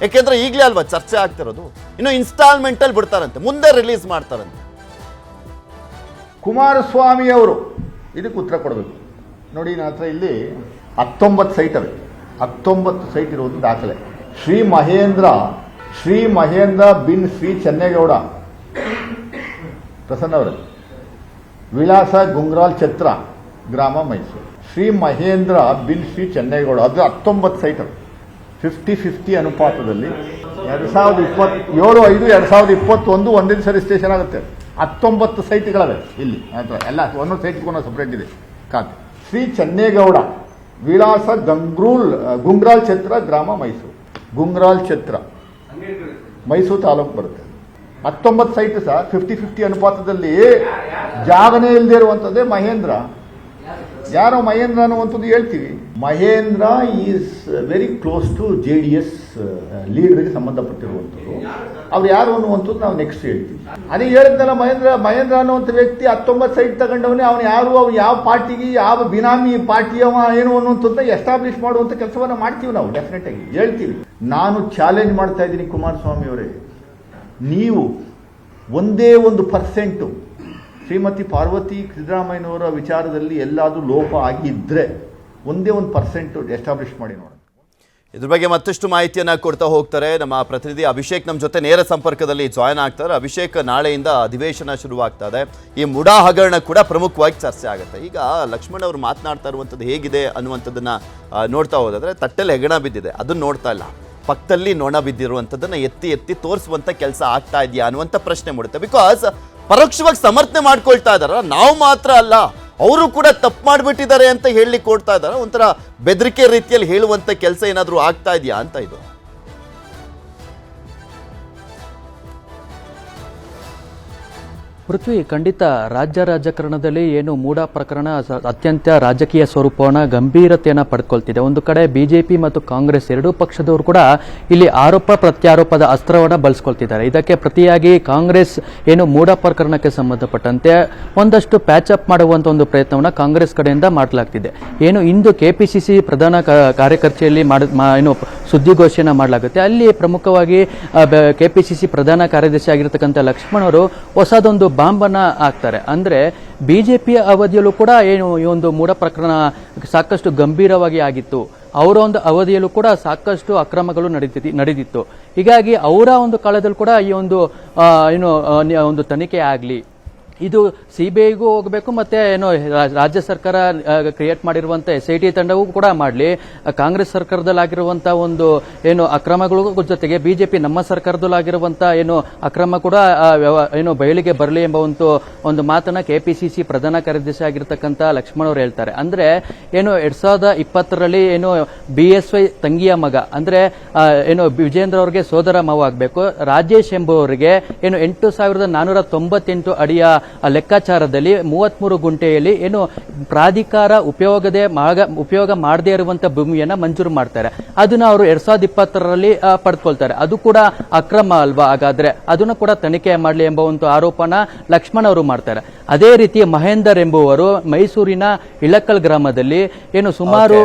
ಯಾಕೆಂದ್ರೆ ಈಗಲೇ ಅಲ್ವಾ ಚರ್ಚೆ ಆಗ್ತಿರೋದು? ಇನ್ನು ಇನ್ಸ್ಟಾಲ್ಮೆಂಟಲ್ಲಿ ಬಿಡ್ತಾರಂತೆ, ಮುಂದೆ ರಿಲೀಸ್ ಮಾಡ್ತಾರಂತೆ. ಕುಮಾರಸ್ವಾಮಿ ಅವರು ಇದಕ್ಕೆ ಉತ್ತರ ಕೊಡಬೇಕು. ನೋಡಿ, ನನ್ನ ಹತ್ರ ಇಲ್ಲಿ ಹತ್ತೊಂಬತ್ತು ಸೈಟ್ ಅವೆ. ಹತ್ತೊಂಬತ್ತು ಸೈಟ್ ಇರುವುದು ದಾಖಲೆ. ಶ್ರೀ ಮಹೇಂದ್ರ ಶ್ರೀ ಮಹೇಂದ್ರ ಬಿನ್ ಶ್ರೀ ಚೆನ್ನೇಗೌಡ. ಪ್ರಸನ್ನ ಅವರೇ. ವಿಳಾಸ ಗುಂಗ್ರಾಲ್ ಛತ್ರ. ಗ್ರಾಮ ಮೈಸೂರು. ಶ್ರೀ ಮಹೇಂದ್ರ ಬಿಲ್ ಶ್ರೀ ಚೆನ್ನೈಗೌಡ. ಅದು ಹತ್ತೊಂಬತ್ತು ಸೈಟ್ ಫಿಫ್ಟಿ ಫಿಫ್ಟಿ ಅನುಪಾತದಲ್ಲಿ. ಎರಡು ಸಾವಿರದ ಇಪ್ಪತ್ತೇಳು ಐದು, ಎರಡು ಸಾವಿರದ ಇಪ್ಪತ್ತೊಂದು ಒಂದೇ ಸರಿ ಸ್ಟೇಷನ್ ಆಗುತ್ತೆ. ಹತ್ತೊಂಬತ್ತು ಸೈಟ್ಗಳವೆ ಇಲ್ಲಿ. ಅಥವಾ ಎಲ್ಲ ಒಂದೊಂದು ಸೈಟ್ ಕೂಡ ಸಪ್ರೇಟ್ ಇದೆ. ಖಾತೆ. ಶ್ರೀ ಚೆನ್ನೇಗೌಡ. ವಿಳಾಸ ಗಂಗ್ರೂಲ್, ಗುಂಗ್ರಾಲ್ ಛತ್ರ ಗ್ರಾಮ ಮೈಸೂರು. ಗುಂಗ್ರಾಲ್ ಛತ್ರ ಮೈಸೂರು ತಾಲೂಕು ಬರುತ್ತೆ. ಹತ್ತೊಂಬತ್ತು ಸೈಟ್ ಸಹ ಫಿಫ್ಟಿ ಫಿಫ್ಟಿ ಅನುಪಾತದಲ್ಲಿ. ಜಾಗನೇ ಇಲ್ಲದೆ ಇರುವಂಥದ್ದೇ ಮಹೇಂದ್ರ. ಯಾರೋ ಮಹೇಂದ್ರ ಅನ್ನುವಂಥದ್ದು ಹೇಳ್ತೀವಿ. Mahendra is very close to J D S ಲೀಡರ್ಗೆ ಸಂಬಂಧಪಟ್ಟಿರುವಂಥದ್ದು. ಅವ್ರು ಯಾರು ಅನ್ನುವಂಥದ್ದು ನಾವು ನೆಕ್ಸ್ಟ್ ಹೇಳ್ತೀವಿ. ಅದೇ ಹೇಳಿದ್ನಲ್ಲ ಮಹೇಂದ್ರ ಮಹೇಂದ್ರ ಅನ್ನುವಂಥ ವ್ಯಕ್ತಿ ಹತ್ತೊಂಬತ್ತು ಸೈಟ್ ತಗೊಂಡವನೇ ಅವನು ಯಾರು, ಅವ್ನು ಯಾವ ಪಾರ್ಟಿಗೆ, ಯಾವ ಬಿನಾಮಿ ಪಾರ್ಟಿಯವ ಏನು ಅನ್ನುವಂಥದ್ದನ್ನ ಎಸ್ಟಾಬ್ಲಿಷ್ ಮಾಡುವಂಥ ಕೆಲಸವನ್ನು ಮಾಡ್ತೀವಿ ನಾವು ಡೆಫಿನೆಟ್ ಆಗಿ ಹೇಳ್ತೀವಿ. ನಾನು ಚಾಲೆಂಜ್ ಮಾಡ್ತಾ ಇದ್ದೀನಿ ಕುಮಾರಸ್ವಾಮಿ ಅವರೇ ನೀವು ಒಂದೇ ಒಂದು ಪರ್ಸೆಂಟು ಶ್ರೀಮತಿ ಪಾರ್ವತಿ ಸಿದ್ದರಾಮಯ್ಯನವರ ವಿಚಾರದಲ್ಲಿ ಎಲ್ಲಾದರೂ ಲೋಪ ಆಗಿದ್ದರೆ ಒಂದೇ ಒಂದು ಪರ್ಸೆಂಟ್ ಎಸ್ಟಾಬ್ಲಿಷ್ ಮಾಡಿ ನೋಡೋಣ. ಇದ್ರ ಬಗ್ಗೆ ಮತ್ತಷ್ಟು ಮಾಹಿತಿಯನ್ನ ಕೊಡ್ತಾ ಹೋಗ್ತಾರೆ. ನಮ್ಮ ಪ್ರತಿನಿಧಿ ಅಭಿಷೇಕ್ ನಮ್ಮ ಜೊತೆ ನೇರ ಸಂಪರ್ಕದಲ್ಲಿ ಜಾಯ್ನ್ ಆಗ್ತಾರೆ. ಅಭಿಷೇಕ್ ನಾಳೆಯಿಂದ ಅಧಿವೇಶನ ಶುರುವಾಗ್ತಾ ಇದೆ ಈ ಮುಡಾ ಹಗರಣ ಕೂಡ ಪ್ರಮುಖವಾಗಿ ಚರ್ಚೆ ಆಗುತ್ತೆ. ಈಗ ಲಕ್ಷ್ಮಣ್ ಅವರು ಮಾತನಾಡ್ತಾ ಇರುವಂಥದ್ದು ಹೇಗಿದೆ ಅನ್ನುವಂಥದ್ದನ್ನು ನೋಡ್ತಾ ಹೋದಾದ್ರೆ ತಟ್ಟಲ್ಲಿ ಹೆಗಣ ಬಿದ್ದಿದೆ. ಅದನ್ನು ನೋಡ್ತಾ ಇಲ್ಲ. ಪಕ್ಕದಲ್ಲಿ ನೊಣ ಬಿದ್ದಿರುವಂಥದ್ದನ್ನು ಎತ್ತಿ ಎತ್ತಿ ತೋರಿಸುವಂಥ ಕೆಲಸ ಆಗ್ತಾ ಇದೆಯಾ ಅನ್ನುವಂಥ ಪ್ರಶ್ನೆ ಮೂಡುತ್ತೆ. ಬಿಕಾಸ್ ಪರೋಕ್ಷವಾಗಿ ಸಮರ್ಥನೆ ಮಾಡ್ಕೊಳ್ತಾ ಇದ್ದಾರ ನಾವು ಮಾತ್ರ ಅಲ್ಲ, ಅವರು ಕೂಡ ತಪ್ಪು ಮಾಡಿಬಿಟ್ಟಿದ್ದಾರೆ ಅಂತ ಹೇಳಿ ಕೊಡ್ತಾ ಇದ್ದಾರೆ ಒಂಥರ ಬೆದರಿಕೆ ರೀತಿಯಲ್ಲಿ ಹೇಳುವಂಥ ಕೆಲಸ ಏನಾದರೂ ಆಗ್ತಾ ಇದೆಯಾ ಅಂತ ಇದು? ಪೃಥ್ವಿ, ಖಂಡಿತ ರಾಜ್ಯ ರಾಜಕಾರಣದಲ್ಲಿ ಏನು ಮೂಡ ಪ್ರಕರಣ ಅತ್ಯಂತ ರಾಜಕೀಯ ಸ್ವರೂಪವನ್ನು, ಗಂಭೀರತೆಯನ್ನು ಪಡ್ಕೊಳ್ತಿದೆ. ಒಂದು ಕಡೆ ಬಿಜೆಪಿ ಮತ್ತು ಕಾಂಗ್ರೆಸ್ ಎರಡೂ ಪಕ್ಷದವರು ಕೂಡ ಇಲ್ಲಿ ಆರೋಪ ಪ್ರತ್ಯಾರೋಪದ ಅಸ್ತ್ರವನ್ನು ಬಳಸ್ಕೊಳ್ತಿದ್ದಾರೆ. ಇದಕ್ಕೆ ಪ್ರತಿಯಾಗಿ ಕಾಂಗ್ರೆಸ್ ಏನು ಮೂಡ ಪ್ರಕರಣಕ್ಕೆ ಸಂಬಂಧಪಟ್ಟಂತೆ ಒಂದಷ್ಟು ಪ್ಯಾಚ್ ಅಪ್ ಮಾಡುವಂತ ಒಂದು ಪ್ರಯತ್ನವನ್ನು ಕಾಂಗ್ರೆಸ್ ಕಡೆಯಿಂದ ಮಾಡಲಾಗ್ತಿದೆ. ಏನು ಇಂದು ಕೆಪಿಸಿಸಿ ಪ್ರಧಾನ ಕಾರ್ಯಕರ್ತೆಯಲ್ಲಿ ಏನು ಸುದ್ದಿಗೋಷ್ಠಿಯನ್ನು ಮಾಡಲಾಗುತ್ತೆ. ಅಲ್ಲಿ ಪ್ರಮುಖವಾಗಿ ಕೆಪಿಸಿಸಿ ಪ್ರಧಾನ ಕಾರ್ಯದರ್ಶಿ ಆಗಿರತಕ್ಕಂಥ ಲಕ್ಷ್ಮಣ್ ಅವರು ಹೊಸದೊಂದು ಬಾಂಬನ್ನ ಹಾಕ್ತಾರೆ. ಅಂದ್ರೆ ಪಿಯ ಅವಧಿಯಲ್ಲೂ ಕೂಡ ಏನು, ಈ ಒಂದು ಮೂಢ ಪ್ರಕರಣ ಸಾಕಷ್ಟು ಗಂಭೀರವಾಗಿ ಆಗಿತ್ತು. ಅವರ ಒಂದು ಅವಧಿಯಲ್ಲೂ ಕೂಡ ಸಾಕಷ್ಟು ಅಕ್ರಮಗಳು ನಡೀತಿ ನಡೆದಿತ್ತು. ಹೀಗಾಗಿ ಅವರ ಒಂದು ಕಾಲದಲ್ಲೂ ಕೂಡ ಈ ಒಂದು ಏನು ಒಂದು ತನಿಖೆ ಆಗಲಿ ಇದು ಸಿ ಬಿ ಐಗೂ ಹೋಗಬೇಕು ಮತ್ತೆ ಏನು ರಾಜ್ಯ ಸರ್ಕಾರ ಕ್ರಿಯೇಟ್ ಮಾಡಿರುವಂತ ಎಸ್ ಐ ಟಿ ತಂಡವೂ ಕೂಡ ಮಾಡಲಿ. ಕಾಂಗ್ರೆಸ್ ಸರ್ಕಾರದಲ್ಲಾಗಿರುವಂತಹ ಒಂದು ಏನು ಅಕ್ರಮಗಳಿಗೂ ಜೊತೆಗೆ ಬಿಜೆಪಿ ನಮ್ಮ ಸರ್ಕಾರದಲ್ಲಾಗಿರುವಂತ ಏನು ಅಕ್ರಮ ಕೂಡ ಏನು ಬಯಲಿಗೆ ಬರಲಿ ಎಂಬ ಒಂದು ಮಾತನ್ನ ಕೆಪಿಸಿಸಿ ಪ್ರಧಾನ ಕಾರ್ಯದರ್ಶಿ ಆಗಿರ್ತಕ್ಕಂಥ ಲಕ್ಷ್ಮಣ್ ಅವರು ಹೇಳ್ತಾರೆ. ಅಂದ್ರೆ ಏನು ಎರಡ್ ಸಾವಿರದ ಇಪ್ಪತ್ತರಲ್ಲಿ ಏನು ಬಿ ಎಸ್ ವೈ ತಂಗಿಯ ಮಗ, ಅಂದ್ರೆ ಏನು ವಿಜೇಂದ್ರ ಅವರಿಗೆ ಸೋದರ ಮಾವ ಆಗಬೇಕು. ರಾಜೇಶ್ ಎಂಬುವವರಿಗೆ ಏನು ಎಂಟು ಸಾವಿರದ ನಾನೂರ ತೊಂಬತ್ತೆಂಟು ಅಡಿಯ ಲೆಕ್ಕಾಚಾರದಲ್ಲಿ ಮೂವತ್ಮೂರು ಗುಂಟೆಯಲ್ಲಿ ಏನು ಪ್ರಾಧಿಕಾರ ಉಪಯೋಗದೆ ಮಾಗ ಉಪಯೋಗ ಮಾಡದೇ ಇರುವಂತ ಭೂಮಿಯನ್ನ ಮಂಜೂರು ಮಾಡ್ತಾರೆ. ಅದನ್ನ ಅವರು ಎರಡ್ ಸಾವಿರದ ಇಪ್ಪತ್ತರಲ್ಲಿ ಪಡ್ಕೊಳ್ತಾರೆ. ಅದು ಕೂಡ ಅಕ್ರಮ ಅಲ್ವಾ? ಹಾಗಾದ್ರೆ ಅದನ್ನು ಕೂಡ ತನಿಖೆ ಮಾಡಲಿ ಎಂಬ ಒಂದು ಆರೋಪನ ಲಕ್ಷ್ಮಣ್ ಅವರು ಮಾಡ್ತಾರೆ. ಅದೇ ರೀತಿ ಮಹೇಂದರ್ ಎಂಬುವರು ಮೈಸೂರಿನ ಇಳಕಲ್ ಗ್ರಾಮದಲ್ಲಿ ಏನು ಸುಮಾರು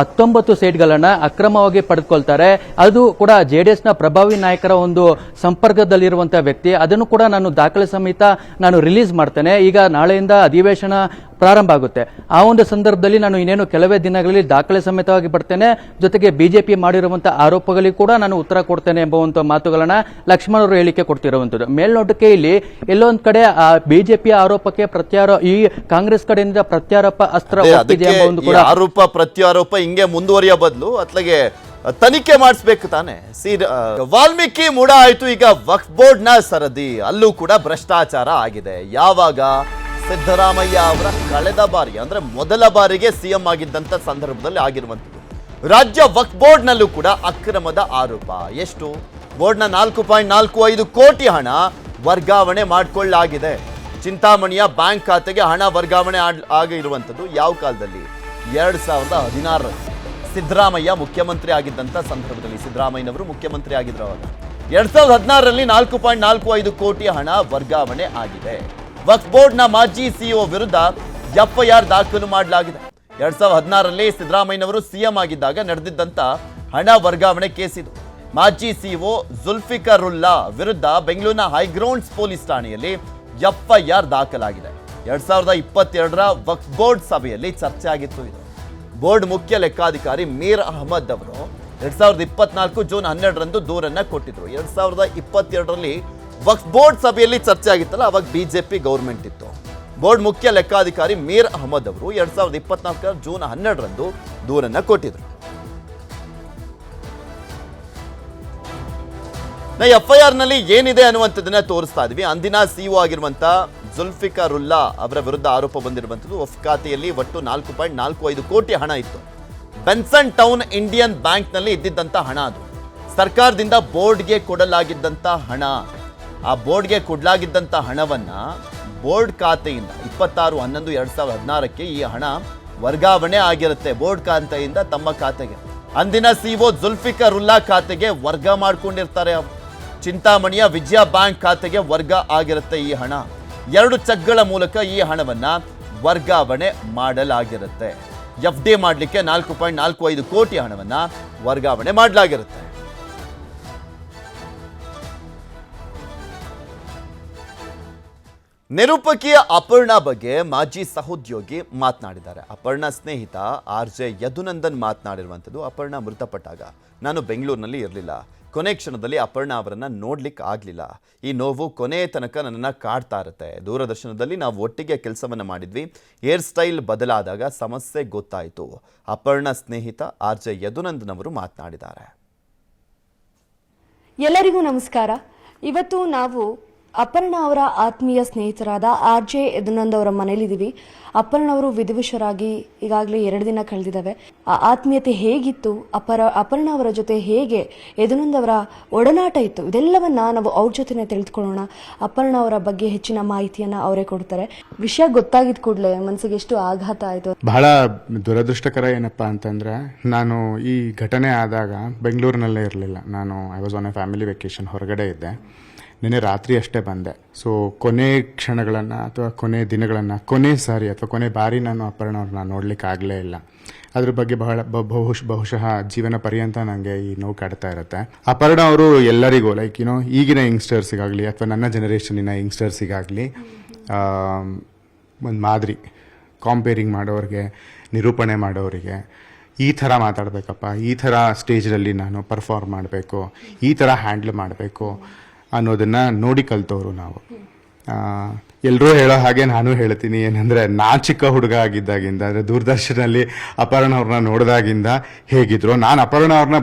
ಹತ್ತೊಂಬತ್ತು ಸೀಟ್ಗಳನ್ನ ಅಕ್ರಮವಾಗಿ ಪಡೆದುಕೊಳ್ತಾರೆ ಅದು ಕೂಡ ಜೆಡಿಎಸ್ನ ಪ್ರಭಾವಿ ನಾಯಕರ ಒಂದು ಸಂಪರ್ಕದಲ್ಲಿರುವಂತಹ ವ್ಯಕ್ತಿ. ಅದನ್ನು ಕೂಡ ನಾನು ದಾಖಲೆ ಸಮೇತ ನಾನು ರಿಲೀಸ್ ಮಾಡ್ತೇನೆ. ಈಗ ನಾಳೆಯಿಂದ ಅಧಿವೇಶನ ಪ್ರಾರಂಭ ಆಗುತ್ತೆ. ಆ ಒಂದು ಸಂದರ್ಭದಲ್ಲಿ ನಾನು ಇನ್ನೇನು ಕೆಲವೇ ದಿನಗಳಲ್ಲಿ ದಾಖಲೆ ಸಮೇತವಾಗಿ ಬರ್ತೇನೆ. ಜೊತೆಗೆ ಬಿಜೆಪಿ ಮಾಡಿರುವಂತಹ ಆರೋಪಗಳಿಗೆ ಕೂಡ ನಾನು ಉತ್ತರ ಕೊಡ್ತೇನೆ ಎಂಬುವಂಥ ಮಾತುಗಳನ್ನ ಲಕ್ಷ್ಮಣ್ ಅವರು ಹೇಳಿಕೆ ಕೊಡ್ತಿರುವಂತದ್ದು. ಮೇಲ್ನೋಟಕ್ಕೆ ಇಲ್ಲಿ ಎಲ್ಲೊಂದ್ ಕಡೆ ಆ ಬಿಜೆಪಿಯ ಆರೋಪಕ್ಕೆ ಪ್ರತ್ಯಾರೋ ಈ ಕಾಂಗ್ರೆಸ್ ಕಡೆಯಿಂದ ಪ್ರತ್ಯಾರೋಪ ಅಸ್ತ್ರ ಆರೋಪ ಪ್ರತ್ಯಾರೋಪ ಹಿಂಗೆ ಮುಂದುವರಿಯ ಬದಲು ಅತ್ಲಾಗೆ ತನಿಖೆ ಮಾಡಿಸ್ಬೇಕು ತಾನೆ. ಸಿ ವಾಲ್ಮೀಕಿ ಮೂಡ ಆಯಿತು, ಈಗ ವಕ್ಫ್ ಬೋರ್ಡ್ನ ಸರದಿ. ಅಲ್ಲೂ ಕೂಡ ಭ್ರಷ್ಟಾಚಾರ ಆಗಿದೆ. ಯಾವಾಗ? ಸಿದ್ದರಾಮಯ್ಯ ಅವರ ಕಳೆದ ಬಾರಿ, ಅಂದರೆ ಮೊದಲ ಬಾರಿಗೆ ಸಿಎಂ ಆಗಿದ್ದಂತ ಸಂದರ್ಭದಲ್ಲಿ ಆಗಿರುವಂಥದ್ದು. ರಾಜ್ಯ ವಕ್ ಬೋರ್ಡ್ನಲ್ಲೂ ಕೂಡ ಅಕ್ರಮದ ಆರೋಪ. ಎಷ್ಟು? ಬೋರ್ಡ್ನ ನಾಲ್ಕು ಪಾಯಿಂಟ್ ನಾಲ್ಕು ಐದು ಕೋಟಿ ಹಣ ವರ್ಗಾವಣೆ ಮಾಡಿಕೊಳ್ಳಲಾಗಿದೆ ಚಿಂತಾಮಣಿಯ ಬ್ಯಾಂಕ್ ಖಾತೆಗೆ ಹಣ ವರ್ಗಾವಣೆ ಆಗಿರುವಂಥದ್ದು ಯಾವ ಕಾಲದಲ್ಲಿ? ಎರಡ್ ಸಾವಿರದ ಹದಿನಾರರಲ್ಲಿ. ಸಿದ್ದರಾಮಯ್ಯ ಮುಖ್ಯಮಂತ್ರಿ ಆಗಿದ್ದಂಥ ಸಂದರ್ಭದಲ್ಲಿ ಸಿದ್ದರಾಮಯ್ಯನವರು ಮುಖ್ಯಮಂತ್ರಿ ಆಗಿದ್ರು ಅವಾಗ. ಎರಡ್ ಸಾವಿರದ ಹದಿನಾರರಲ್ಲಿ ನಾಲ್ಕು ಪಾಯಿಂಟ್ ನಾಲ್ಕು ಐದು ಕೋಟಿ ಹಣ ವರ್ಗಾವಣೆ ಆಗಿದೆ. ವಕ್ಫ್ ಬೋರ್ಡ್ನ ಮಾಜಿ ಸಿಇಒ ವಿರುದ್ಧ ಎಫ್ಐಆರ್ ದಾಖಲು ಮಾಡಲಾಗಿದೆ. ಎರಡ್ ಸಾವಿರದ ಹದಿನಾರರಲ್ಲಿ ಸಿದ್ದರಾಮಯ್ಯನವರು ಸಿಎಂ ಆಗಿದ್ದಾಗ ನಡೆದಿದ್ದಂತ ಹಣ ವರ್ಗಾವಣೆ ಕೇಸ್ ಇದು. ಮಾಜಿ ಸಿಇಒ ಜುಲ್ಫಿಕರುಲ್ಲಾ ವಿರುದ್ಧ ಬೆಂಗಳೂರಿನ ಹೈಗ್ರೌಂಡ್ಸ್ ಪೊಲೀಸ್ ಠಾಣೆಯಲ್ಲಿ ಎಫ್ಐಆರ್ ದಾಖಲಾಗಿದೆ. ಎರಡ್ ಸಾವಿರದ ಇಪ್ಪತ್ತೆರಡರ ವಕ್ಫ್ ಬೋರ್ಡ್ ಸಭೆಯಲ್ಲಿ ಚರ್ಚೆ ಆಗಿತ್ತು ಇದು. ಬೋರ್ಡ್ ಮುಖ್ಯ ಲೆಕ್ಕಾಧಿಕಾರಿ ಮೀರ್ ಅಹಮದ್ ಅವರು ಎರಡು ಸಾವಿರದ ಇಪ್ಪತ್ನಾಲ್ಕು ಜೂನ್ ಹನ್ನೆರಡರಂದು ದೂರನ್ನ ಕೊಟ್ಟಿದ್ರು. ಎರಡು ಸಾವಿರದ ಇಪ್ಪತ್ತೆರಡರಲ್ಲಿ ವಕ್ಫ್ ಬೋರ್ಡ್ ಸಭೆಯಲ್ಲಿ ಚರ್ಚೆ ಆಗಿತ್ತಲ್ಲ, ಅವಾಗ ಬಿಜೆಪಿ ಗೌರ್ಮೆಂಟ್ ಇತ್ತು. ಬೋರ್ಡ್ ಮುಖ್ಯ ಲೆಕ್ಕಾಧಿಕಾರಿ ಮೀರ್ ಅಹಮದ್ ಅವರು ಎರಡು ಸಾವಿರದ ಇಪ್ಪತ್ನಾಲ್ಕರ ಜೂನ್ ಹನ್ನೆರಡರಂದು ದೂರನ್ನ ಕೊಟ್ಟಿದ್ರು. ನಾ ಎಫ್ ಐ ಆರ್ನಲ್ಲಿ ಏನಿದೆ ಅನ್ನುವಂಥದ್ದನ್ನ ತೋರಿಸ್ತಾ ಇದ್ವಿ. ಅಂದಿನ ಸಿಇಒ ಆಗಿರುವಂತ ಜುಲ್ಫಿಕರುಲ್ಲಾ ಅವರ ವಿರುದ್ಧ ಆರೋಪ ಬಂದಿರುವಂಥದ್ದು. ಒಫ್ ಖಾತೆಯಲ್ಲಿ ಒಟ್ಟು ನಾಲ್ಕು ಪಾಯಿಂಟ್ ನಾಲ್ಕು ಐದು ಕೋಟಿ ಹಣ ಇತ್ತು. ಬೆನ್ಸನ್ ಟೌನ್ ಇಂಡಿಯನ್ ಬ್ಯಾಂಕ್ನಲ್ಲಿ ಇದ್ದಿದ್ದಂಥ ಹಣ ಅದು. ಸರ್ಕಾರದಿಂದ ಬೋರ್ಡ್ಗೆ ಕೊಡಲಾಗಿದ್ದಂಥ ಹಣ. ಆ ಬೋರ್ಡ್ಗೆ ಕೊಡಲಾಗಿದ್ದಂಥ ಹಣವನ್ನು ಬೋರ್ಡ್ ಖಾತೆಯಿಂದ ಇಪ್ಪತ್ತಾರು ಹನ್ನೊಂದು ಎರಡು ಸಾವಿರದ ಹದಿನಾರಕ್ಕೆ ಈ ಹಣ ವರ್ಗಾವಣೆ ಆಗಿರುತ್ತೆ ಬೋರ್ಡ್ ಖಾತೆಯಿಂದ ತಮ್ಮ ಖಾತೆಗೆ. ಅಂದಿನ ಸಿಒ ಜುಲ್ಫಿಕರುಲ್ಲಾ ಖಾತೆಗೆ ವರ್ಗ ಮಾಡ್ಕೊಂಡಿರ್ತಾರೆ. ಚಿಂತಾಮಣಿಯ ವಿಜಯ ಬ್ಯಾಂಕ್ ಖಾತೆಗೆ ವರ್ಗ ಆಗಿರುತ್ತೆ ಈ ಹಣ. ಎರಡು ಚೆಕ್ಗಳ ಮೂಲಕ ಈ ಹಣವನ್ನ ವರ್ಗಾವಣೆ ಮಾಡಲಾಗಿರುತ್ತೆ. ಎಫ್ ಡಿ ಮಾಡಲಿಕ್ಕೆ ನಾಲ್ಕು ಪಾಯಿಂಟ್ ನಾಲ್ಕು ಐದು ಕೋಟಿ ಹಣವನ್ನು ವರ್ಗಾವಣೆ ಮಾಡಲಾಗಿರುತ್ತೆ. ನಿರೂಪಕಿಯ ಅಪರ್ಣ ಬಗ್ಗೆ ಮಾಜಿ ಸಹೋದ್ಯೋಗಿ ಮಾತನಾಡಿದ್ದಾರೆ. ಅಪರ್ಣ ಸ್ನೇಹಿತ ಆರ್ ಜೆ ಯದುನಂದನ್ ಮಾತನಾಡಿರುವಂಥದ್ದು. ಅಪರ್ಣ ಮೃತಪಟ್ಟಾಗ ನಾನು ಬೆಂಗಳೂರಿನಲ್ಲಿ ಇರಲಿಲ್ಲ. ಕೊನೆ ಕ್ಷಣದಲ್ಲಿ ಅಪರ್ಣ ಅವರನ್ನ ನೋಡ್ಲಿಕ್ಕೆ ಆಗಲಿಲ್ಲ. ಈ ನೋವು ಕೊನೆಯ ತನಕ ನನ್ನನ್ನು ಕಾಡ್ತಾ ಇರುತ್ತೆ. ದೂರದರ್ಶನದಲ್ಲಿ ನಾವು ಒಟ್ಟಿಗೆ ಕೆಲಸವನ್ನು ಮಾಡಿದ್ವಿ. ಹೇರ್ ಸ್ಟೈಲ್ ಬದಲಾದಾಗ ಸಮಸ್ಯೆ ಗೊತ್ತಾಯಿತು. ಅಪರ್ಣ ಸ್ನೇಹಿತ ಆರ್ ಜೆ ಯದುನಂದನ್ ಅವರು ಮಾತನಾಡಿದ್ದಾರೆ. ಎಲ್ಲರಿಗೂ ನಮಸ್ಕಾರ. ಇವತ್ತು ನಾವು ಅಪರ್ಣ ಅವರ ಆತ್ಮೀಯ ಸ್ನೇಹಿತರಾದ ಆರ್ ಜೆ ಯದುನಂದ್ ಅವರ ಮನೇಲಿದ್ದೀವಿ. ಅಪರ್ಣ ಅವರು ವಿಧಿವಶರಾಗಿ ಈಗಾಗಲೇ ಎರಡು ದಿನ ಕಳೆದಿದ್ದಾವೆ. ಆ ಆತ್ಮೀಯತೆ ಹೇಗಿತ್ತು? ಅಪರ, ಅಪರ್ಣ ಅವರ ಜೊತೆ ಹೇಗೆ ಯದುನಂದ್ ಅವರ ಒಡನಾಟ ಇತ್ತು? ಇದೆಲ್ಲವನ್ನ ನಾವು ಅವ್ರ ಜೊತೆನೆ ತಿಳಿದುಕೊಳ್ಳೋಣ. ಅಪರ್ಣ ಅವರ ಬಗ್ಗೆ ಹೆಚ್ಚಿನ ಮಾಹಿತಿಯನ್ನ ಅವರೇ ಕೊಡ್ತಾರೆ. ವಿಷಯ ಗೊತ್ತಾಗಿದ್ ಕೂಡಲೇ ಮನಸ್ಸಿಗೆ ಎಷ್ಟು ಆಘಾತ ಆಯಿತು. ಬಹಳ ದುರದೃಷ್ಟಕರ ಏನಪ್ಪ ಅಂತಂದ್ರೆ, ನಾನು ಈ ಘಟನೆ ಆದಾಗ ಬೆಂಗಳೂರಿನಲ್ಲೇ ಇರಲಿಲ್ಲ. ನಾನು I was on a family vacation ಹೊರಗಡೆ ಇದ್ದೆ. ನಿನ್ನೆ ರಾತ್ರಿ ಅಷ್ಟೇ ಬಂದೆ. ಸೊ ಕೊನೆ ಕ್ಷಣಗಳನ್ನು ಅಥವಾ ಕೊನೆ ದಿನಗಳನ್ನು, ಕೊನೆ ಸಾರಿ ಅಥವಾ ಕೊನೆ ಬಾರಿ ನಾನು ಅಪರ್ಣ ಅವ್ರನ್ನ ನೋಡ್ಲಿಕ್ಕೆ ಆಗಲೇ ಇಲ್ಲ. ಅದ್ರ ಬಗ್ಗೆ ಬಹಳ ಬಹುಶ್, ಬಹುಶಃ ಜೀವನ ಪರ್ಯಂತ ನನಗೆ ಈ ನೋವು ಕಾಡ್ತಾ ಇರುತ್ತೆ. ಅಪರ್ಣ ಅವರು ಎಲ್ಲರಿಗೂ ಲೈಕ್ ಯುನೋ ಈಗಿನ ಯಂಗ್ಸ್ಟರ್ಸಿಗಾಗಲಿ ಅಥವಾ ನನ್ನ ಜನರೇಷನಿನ ಯಂಗ್ಸ್ಟರ್ಸಿಗಾಗಲಿ ಒಂದು ಮಾದರಿ ಕಾಂಪೇರಿಂಗ್ ಮಾಡೋರಿಗೆ, ನಿರೂಪಣೆ ಮಾಡೋರಿಗೆ, ಈ ಥರ ಮಾತಾಡಬೇಕಪ್ಪ, ಈ ಥರ ಸ್ಟೇಜಲ್ಲಿ ನಾನು ಪರ್ಫಾರ್ಮ್ ಮಾಡಬೇಕು, ಈ ಥರ ಹ್ಯಾಂಡ್ಲ್ ಮಾಡಬೇಕು ಅನ್ನೋದನ್ನು ನೋಡಿ ಕಲ್ತವ್ರು ನಾವು. ಎಲ್ಲರೂ ಹೇಳೋ ಹಾಗೆ ನಾನು ಹೇಳ್ತೀನಿ, ಏನಂದರೆ ನಾ ಚಿಕ್ಕ ಹುಡುಗ ಆಗಿದ್ದಾಗಿಂದ, ಅಂದರೆ ದೂರದರ್ಶನಲ್ಲಿ ಅಪರ್ಣ ಅವ್ರನ್ನ ನೋಡಿದಾಗಿಂದ ಹೇಗಿದ್ರು, ನಾನು ಅಪರ್ಣ ಅವ್ರನ್ನ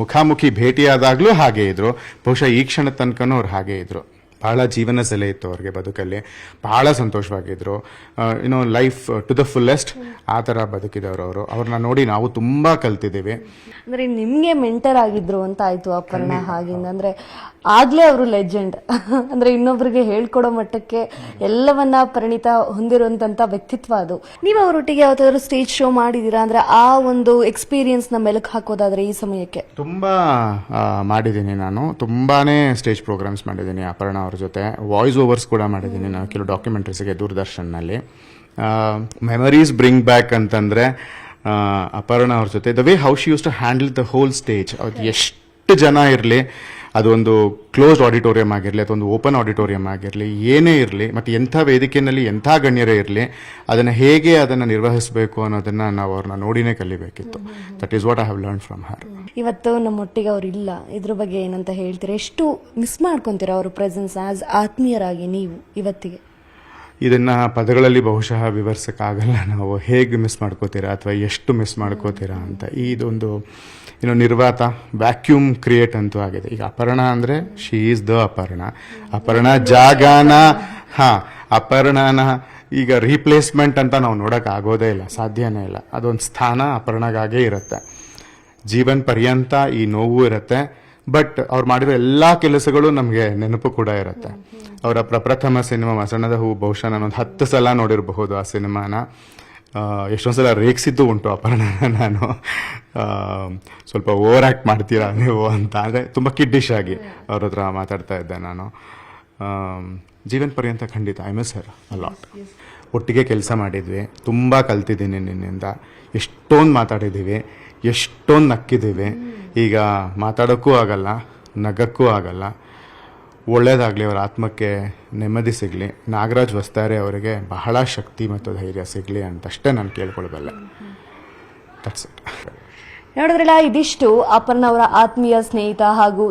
ಮುಖಾಮುಖಿ ಭೇಟಿಯಾದಾಗಲೂ ಹಾಗೆ ಇದ್ರು. ಬಹುಶಃ ಈ ಕ್ಷಣ ತನಕನೂ ಅವ್ರು ಹಾಗೆ ಇದ್ರು. ಬಹಳ ಜೀವನ ಸೆಲೆ ಇತ್ತು ಅವ್ರಿಗೆ ಬದುಕಲ್ಲಿ. ಬಹಳ ಸಂತೋಷವಾಗಿದ್ರು. You know life to the fullest ಆ ಥರ ಬದುಕಿದವರು ಅವರು. ಅವ್ರನ್ನ ನೋಡಿ ನಾವು ತುಂಬ ಕಲ್ತಿದ್ದೀವಿ. ಅಂದ್ರೆ ನಿಮಗೆ ಮೆಂಟರ್ ಆಗಿದ್ರು ಅಂತ ಆಯ್ತು ಅಪರ್ಣ ಹಾಗಿಂದ. ಅಂದ್ರೆ ಆಗ್ಲೇ ಅವರು ಲೆಜೆಂಡ್ ಅಂದ್ರೆ ಇನ್ನೊಬ್ಬರಿಗೆ ಹೇಳ್ಕೊಡೋ ಮಟ್ಟಕ್ಕೆ ಎಲ್ಲವನ್ನ ಪರಿಣಿತ ಹೊಂದಿರುವಂತ ವ್ಯಕ್ತಿತ್ವ ಅದು. ನೀವು ಅವರೊಟ್ಟಿಗೆ ಯಾವತ್ತಾದ್ರೂ ಸ್ಟೇಜ್ ಶೋ ಮಾಡಿದೀರಾ? ಅಂದ್ರೆ ಆ ಒಂದು ಎಕ್ಸ್ಪೀರಿಯನ್ಸ್ನ ಮೆಲುಕು ಹಾಕೋದಾದ್ರೆ ಈ ಸಮಯಕ್ಕೆ? ತುಂಬಾ ಮಾಡಿದ್ದೀನಿ ನಾನು. ತುಂಬಾನೇ ಸ್ಟೇಜ್ ಪ್ರೋಗ್ರಾಮ್ಸ್ ಮಾಡಿದ್ದೀನಿ ಅಪರ್ಣ ಅವ್ರ ಜೊತೆ. ವಾಯ್ಸ್ ಓವರ್ಸ್ ಕೂಡ ಮಾಡಿದ್ದೀನಿ ನಾನು ಕೆಲವು ಡಾಕ್ಯುಮೆಂಟ್ರೀಸ್ಗೆ ದೂರದರ್ಶನ್ನಲ್ಲಿ. ಮೆಮರೀಸ್ ಬ್ರಿಂಗ್ ಬ್ಯಾಕ್ ಅಂತಂದರೆ ಅಪರ್ಣ ಅವ್ರ ಜೊತೆ. The way how she used to handle the whole stage ಅದು ಎಷ್ಟು ಜನ ಇರಲಿ ಅದೊಂದು ಕ್ಲೋಸ್ಡ್ ಆಡಿಟೋರಿಯಂ ಆಗಿರಲಿ ಅಥವಾ ಒಂದು ಓಪನ್ ಆಡಿಟೋರಿಯಂ ಆಗಿರಲಿ ಏನೇ ಇರಲಿ ಮತ್ತು ಎಂಥ ವೇದಿಕೆಯಲ್ಲಿ ಎಂಥ ಗಣ್ಯರೇ ಇರಲಿ ಅದನ್ನು ಹೇಗೆ ಅದನ್ನು ನಿರ್ವಹಿಸಬೇಕು ಅನ್ನೋದನ್ನು ನಾವು ಅವ್ರನ್ನ ನೋಡಿನೇ ಕಲಿಬೇಕಿತ್ತು. That is what I have learn from her ಇವತ್ತು ನಮ್ಮೊಟ್ಟಿಗೆ ಅವ್ರು ಇಲ್ಲ. ಇದ್ರ ಬಗ್ಗೆ ಏನಂತ ಹೇಳ್ತೀರಾ? ಎಷ್ಟು ಮಿಸ್ ಮಾಡ್ಕೊಂತೀರಾ ಅವ್ರ ಪ್ರೆಸೆನ್ಸ್ ಆಸ್ ಆತ್ಮೀಯರಾಗಿ ನೀವು ಇವತ್ತಿಗೆ? ಇದನ್ನ ಪದಗಳಲ್ಲಿ ಬಹುಶಃ ವಿವರಿಸಕ್ಕಾಗಲ್ಲ. ನಾವು ಹೇಗೆ ಮಿಸ್ ಮಾಡ್ಕೋತೀರಾ ಅಥವಾ ಎಷ್ಟು ಮಿಸ್ ಮಾಡ್ಕೋತೀರಾ ಅಂತ. ಇದೊಂದು ಏನೋ ನಿರ್ವಾತ ವ್ಯಾಕ್ಯೂಮ್ ಕ್ರಿಯೇಟ್ ಅಂತೂ ಆಗಿದೆ. ಈಗ ಅಪರ್ಣ ಅಂದರೆ she is the Aparna. Aparna ಜಾಗನ, ಹಾಂ, ಅಪರ್ಣನ ಈಗ ರೀಪ್ಲೇಸ್ಮೆಂಟ್ ಅಂತ ನಾವು ನೋಡೋಕೆ ಆಗೋದೇ ಇಲ್ಲ, ಸಾಧ್ಯನೇ ಇಲ್ಲ. ಅದೊಂದು ಸ್ಥಾನ ಅಪರ್ಣಗಾಗೇ ಇರುತ್ತೆ. ಜೀವನ್ ಪರ್ಯಂತ ಈ ನೋವು ಇರುತ್ತೆ. ಬಟ್ ಅವ್ರು ಮಾಡಿರೋ ಎಲ್ಲ ಕೆಲಸಗಳು ನಮಗೆ ನೆನಪು ಕೂಡ ಇರುತ್ತೆ. ಅವರ ಪ್ರಪ್ರಥಮ ಸಿನಿಮಾ ಮಸಣದ ಹೂ ಬಹುಶಃ ನಾನೊಂದು ಹತ್ತು ಸಲ ನೋಡಿರಬಹುದು ಆ ಸಿನಿಮಾನ. ಎಷ್ಟೊಂದು ಸಲ ರೇಗಿಸಿದ್ದು ಉಂಟು ಅಪರ್ಣ ನಾನು. ಸ್ವಲ್ಪ ಓವರ್ ಆ್ಯಕ್ಟ್ ಮಾಡ್ತೀರಾ ನೀವು ಅಂತ. ಅಂದರೆ ತುಂಬ ಕಿಡ್ಡಿಶ್ ಆಗಿ ಅವ್ರ ಹತ್ರ ಮಾತಾಡ್ತಾ ಇದ್ದೆ ನಾನು. ಜೀವನ್ ಪರ್ಯಂತ ಖಂಡಿತ ಐ ಮಿಸ್ ಸರ್ ಅಲಾಟ್ ಒಟ್ಟಿಗೆ ಕೆಲಸ ಮಾಡಿದ್ವಿ, ತುಂಬ ಕಲ್ತಿದ್ದೀನಿ ನಿನ್ನಿಂದ. ಎಷ್ಟೊಂದು ಮಾತಾಡಿದ್ದೀವಿ, ಎಷ್ಟೊಂದು ನಕ್ಕಿದ್ದೀವಿ. ಈಗ ಮಾತಾಡೋಕ್ಕೂ ಆಗಲ್ಲ, ನಗಕ್ಕೂ ಆಗಲ್ಲ. ಒಳ್ಳೇದಾಗಲಿ, ಅವರ ಆತ್ಮಕ್ಕೆ ನೆಮ್ಮದಿ ಸಿಗಲಿ. ನಾಗರಾಜ್ ವಸ್ತಾರೆ ಅವರಿಗೆ ಬಹಳ ಶಕ್ತಿ ಮತ್ತು ಧೈರ್ಯ ಸಿಗಲಿ ಅಂತಷ್ಟೇ ನಾನು ಕೇಳ್ಕೊಳ್ಬಲ್ಲೆ. ನೋಡಿದ್ರಲ್ಲ, ಇದಿಷ್ಟು ಅಪರ್ಣ ಅವರ ಆತ್ಮೀಯ ಸ್ನೇಹಿತ ಹಾಗೂ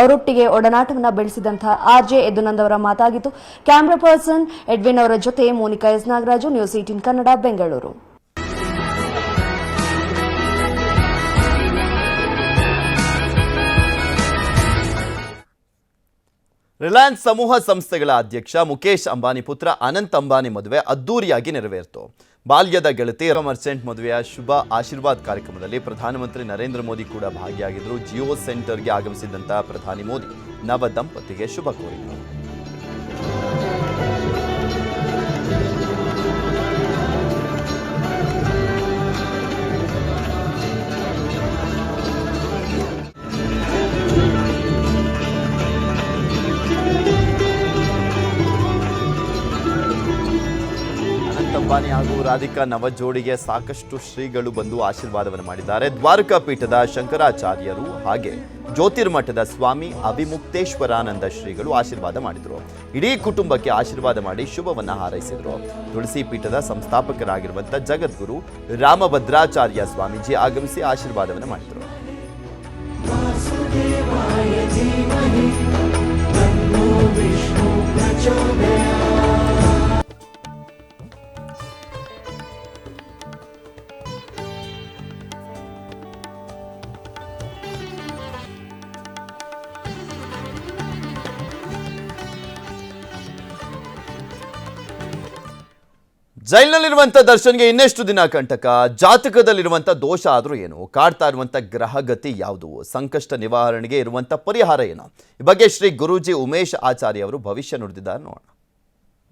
ಅವರೊಟ್ಟಿಗೆ ಒಡನಾಟವನ್ನು ಬೆಳೆಸಿದಂತಹ ಆರ್ ಜೆ ಯದುನಂದ್ ಅವರ ಮಾತಾಗಿತ್ತು. ಕ್ಯಾಮ್ರಾ ಪರ್ಸನ್ ಎಡ್ವಿನ್ ಅವರ ಜೊತೆ Monica S Nagaraju news eighteen Kannada, Bengaluru. Reliance ಸಮೂಹ ಸಂಸ್ಥೆಗಳ ಅಧ್ಯಕ್ಷ ಮುಖೇಶ್ ಅಂಬಾನಿ ಪುತ್ರ ಅನಂತ್ ಅಂಬಾನಿ ಮದುವೆ ಅದ್ದೂರಿಯಾಗಿ ನೆರವೇರಿತು. ಬಾಲ್ಯದ ಗೆಳತಿ ಮರ್ಚೆಂಟ್ ಮದುವೆಯ ಶುಭ ಆಶೀರ್ವಾದ್ ಕಾರ್ಯಕ್ರಮದಲ್ಲಿ ಪ್ರಧಾನಮಂತ್ರಿ ನರೇಂದ್ರ ಮೋದಿ ಕೂಡ ಭಾಗಿಯಾಗಿದ್ದರು ಜಿಯೋ ಸೆಂಟರ್ಗೆ ಆಗಮಿಸಿದಂತಹ ಪ್ರಧಾನಿ ಮೋದಿ ನವ ದಂಪತಿಗೆ ಶುಭ ಕೋರಿದರು. ರಾಧಿಕಾ ನವಜೋಡಿಗೆ ಸಾಕಷ್ಟು ಶ್ರೀಗಳು ಬಂದು ಆಶೀರ್ವಾದವನ್ನು ಮಾಡಿದ್ದಾರೆ. ದ್ವಾರಕಾ ಪೀಠದ ಶಂಕರಾಚಾರ್ಯರು ಹಾಗೆ ಜ್ಯೋತಿರ್ಮಠದ ಸ್ವಾಮಿ ಅಭಿಮುಕ್ತೇಶ್ವರಾನಂದ ಶ್ರೀಗಳು ಆಶೀರ್ವಾದ ಮಾಡಿದರು. ಇಡೀ ಕುಟುಂಬಕ್ಕೆ ಆಶೀರ್ವಾದ ಮಾಡಿ ಶುಭವನ್ನು ಹಾರೈಸಿದರು. ತುಳಸಿ ಪೀಠದ ಸಂಸ್ಥಾಪಕರಾಗಿರುವಂಥ ಜಗದ್ಗುರು ರಾಮಭದ್ರಾಚಾರ್ಯ ಸ್ವಾಮೀಜಿ ಆಗಮಿಸಿ ಆಶೀರ್ವಾದವನ್ನು ಮಾಡಿದರು. ಜೈಲಿನಲ್ಲಿರುವಂಥ ದರ್ಶನ್ಗೆ ಇನ್ನೆಷ್ಟು ದಿನ ಕಂಟಕ? ಜಾತಕದಲ್ಲಿರುವಂಥ ದೋಷ ಆದರೂ ಏನು? ಕಾಡ್ತಾ ಇರುವಂಥ ಗ್ರಹಗತಿ ಯಾವುದು? ಸಂಕಷ್ಟ ನಿವಾರಣೆಗೆ ಇರುವಂಥ ಪರಿಹಾರ ಏನು? ಈ ಬಗ್ಗೆ ಶ್ರೀ ಗುರೂಜಿ ಉಮೇಶ್ ಆಚಾರ್ಯ ಅವರು ಭವಿಷ್ಯ ನುಡಿದಿದ್ದಾರೆ ನೋಡೋಣ.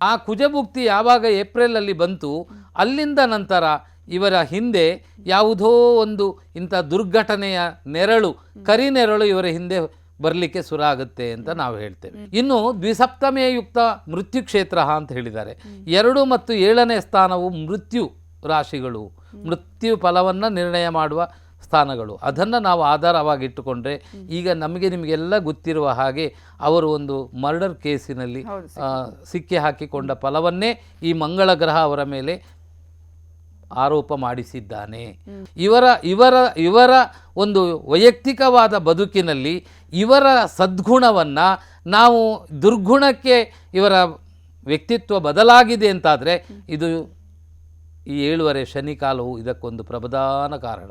ಆ ಕುಜಭುಕ್ತಿ ಯಾವಾಗ ಏಪ್ರಿಲಲ್ಲಿ ಬಂತು, ಅಲ್ಲಿಂದ ನಂತರ ಇವರ ಹಿಂದೆ ಯಾವುದೋ ಒಂದು ಇಂಥ ದುರ್ಘಟನೆಯ ನೆರಳು, ಕರಿ ನೆರಳು ಇವರ ಹಿಂದೆ ಬರಲಿಕ್ಕೆ ಶುರು ಆಗುತ್ತೆ ಅಂತ ನಾವು ಹೇಳ್ತೇವೆ. ಇನ್ನು ದ್ವಿಸಪ್ತಮೇ ಯುಕ್ತ ಮೃತ್ಯು ಕ್ಷೇತ್ರ ಅಂತ ಹೇಳಿದ್ದಾರೆ. ಎರಡು ಮತ್ತು ಏಳನೇ ಸ್ಥಾನವು ಮೃತ್ಯು ರಾಶಿಗಳು. ಮೃತ್ಯು ಫಲವನ್ನು ನಿರ್ಣಯ ಮಾಡುವ ಸ್ಥಾನಗಳು. ಅದನ್ನು ನಾವು ಆಧಾರವಾಗಿಟ್ಟುಕೊಂಡ್ರೆ ಈಗ ನಮಗೆ ನಿಮಗೆಲ್ಲ ಗೊತ್ತಿರುವ ಹಾಗೆ ಅವರು ಒಂದು ಮರ್ಡರ್ ಕೇಸಿನಲ್ಲಿ ಸಿಕ್ಕಿ ಹಾಕಿಕೊಂಡ ಫಲವನ್ನೇ ಈ ಮಂಗಳ ಗ್ರಹ ಅವರ ಮೇಲೆ ಆರೋಪ ಮಾಡಿಸಿದ್ದಾನೆ. ಇವರ ಇವರ ಇವರ ಒಂದು ವೈಯಕ್ತಿಕವಾದ ಬದುಕಿನಲ್ಲಿ ಇವರ ಸದ್ಗುಣವನ್ನು ನಾವು ದುರ್ಗುಣಕ್ಕೆ ಇವರ ವ್ಯಕ್ತಿತ್ವ ಬದಲಾಗಿದೆ ಅಂತಾದರೆ ಇದು ಈ ಏಳುವರೆ ಶನಿಕಾಲವು ಇದಕ್ಕೊಂದು ಪ್ರಧಾನ ಕಾರಣ.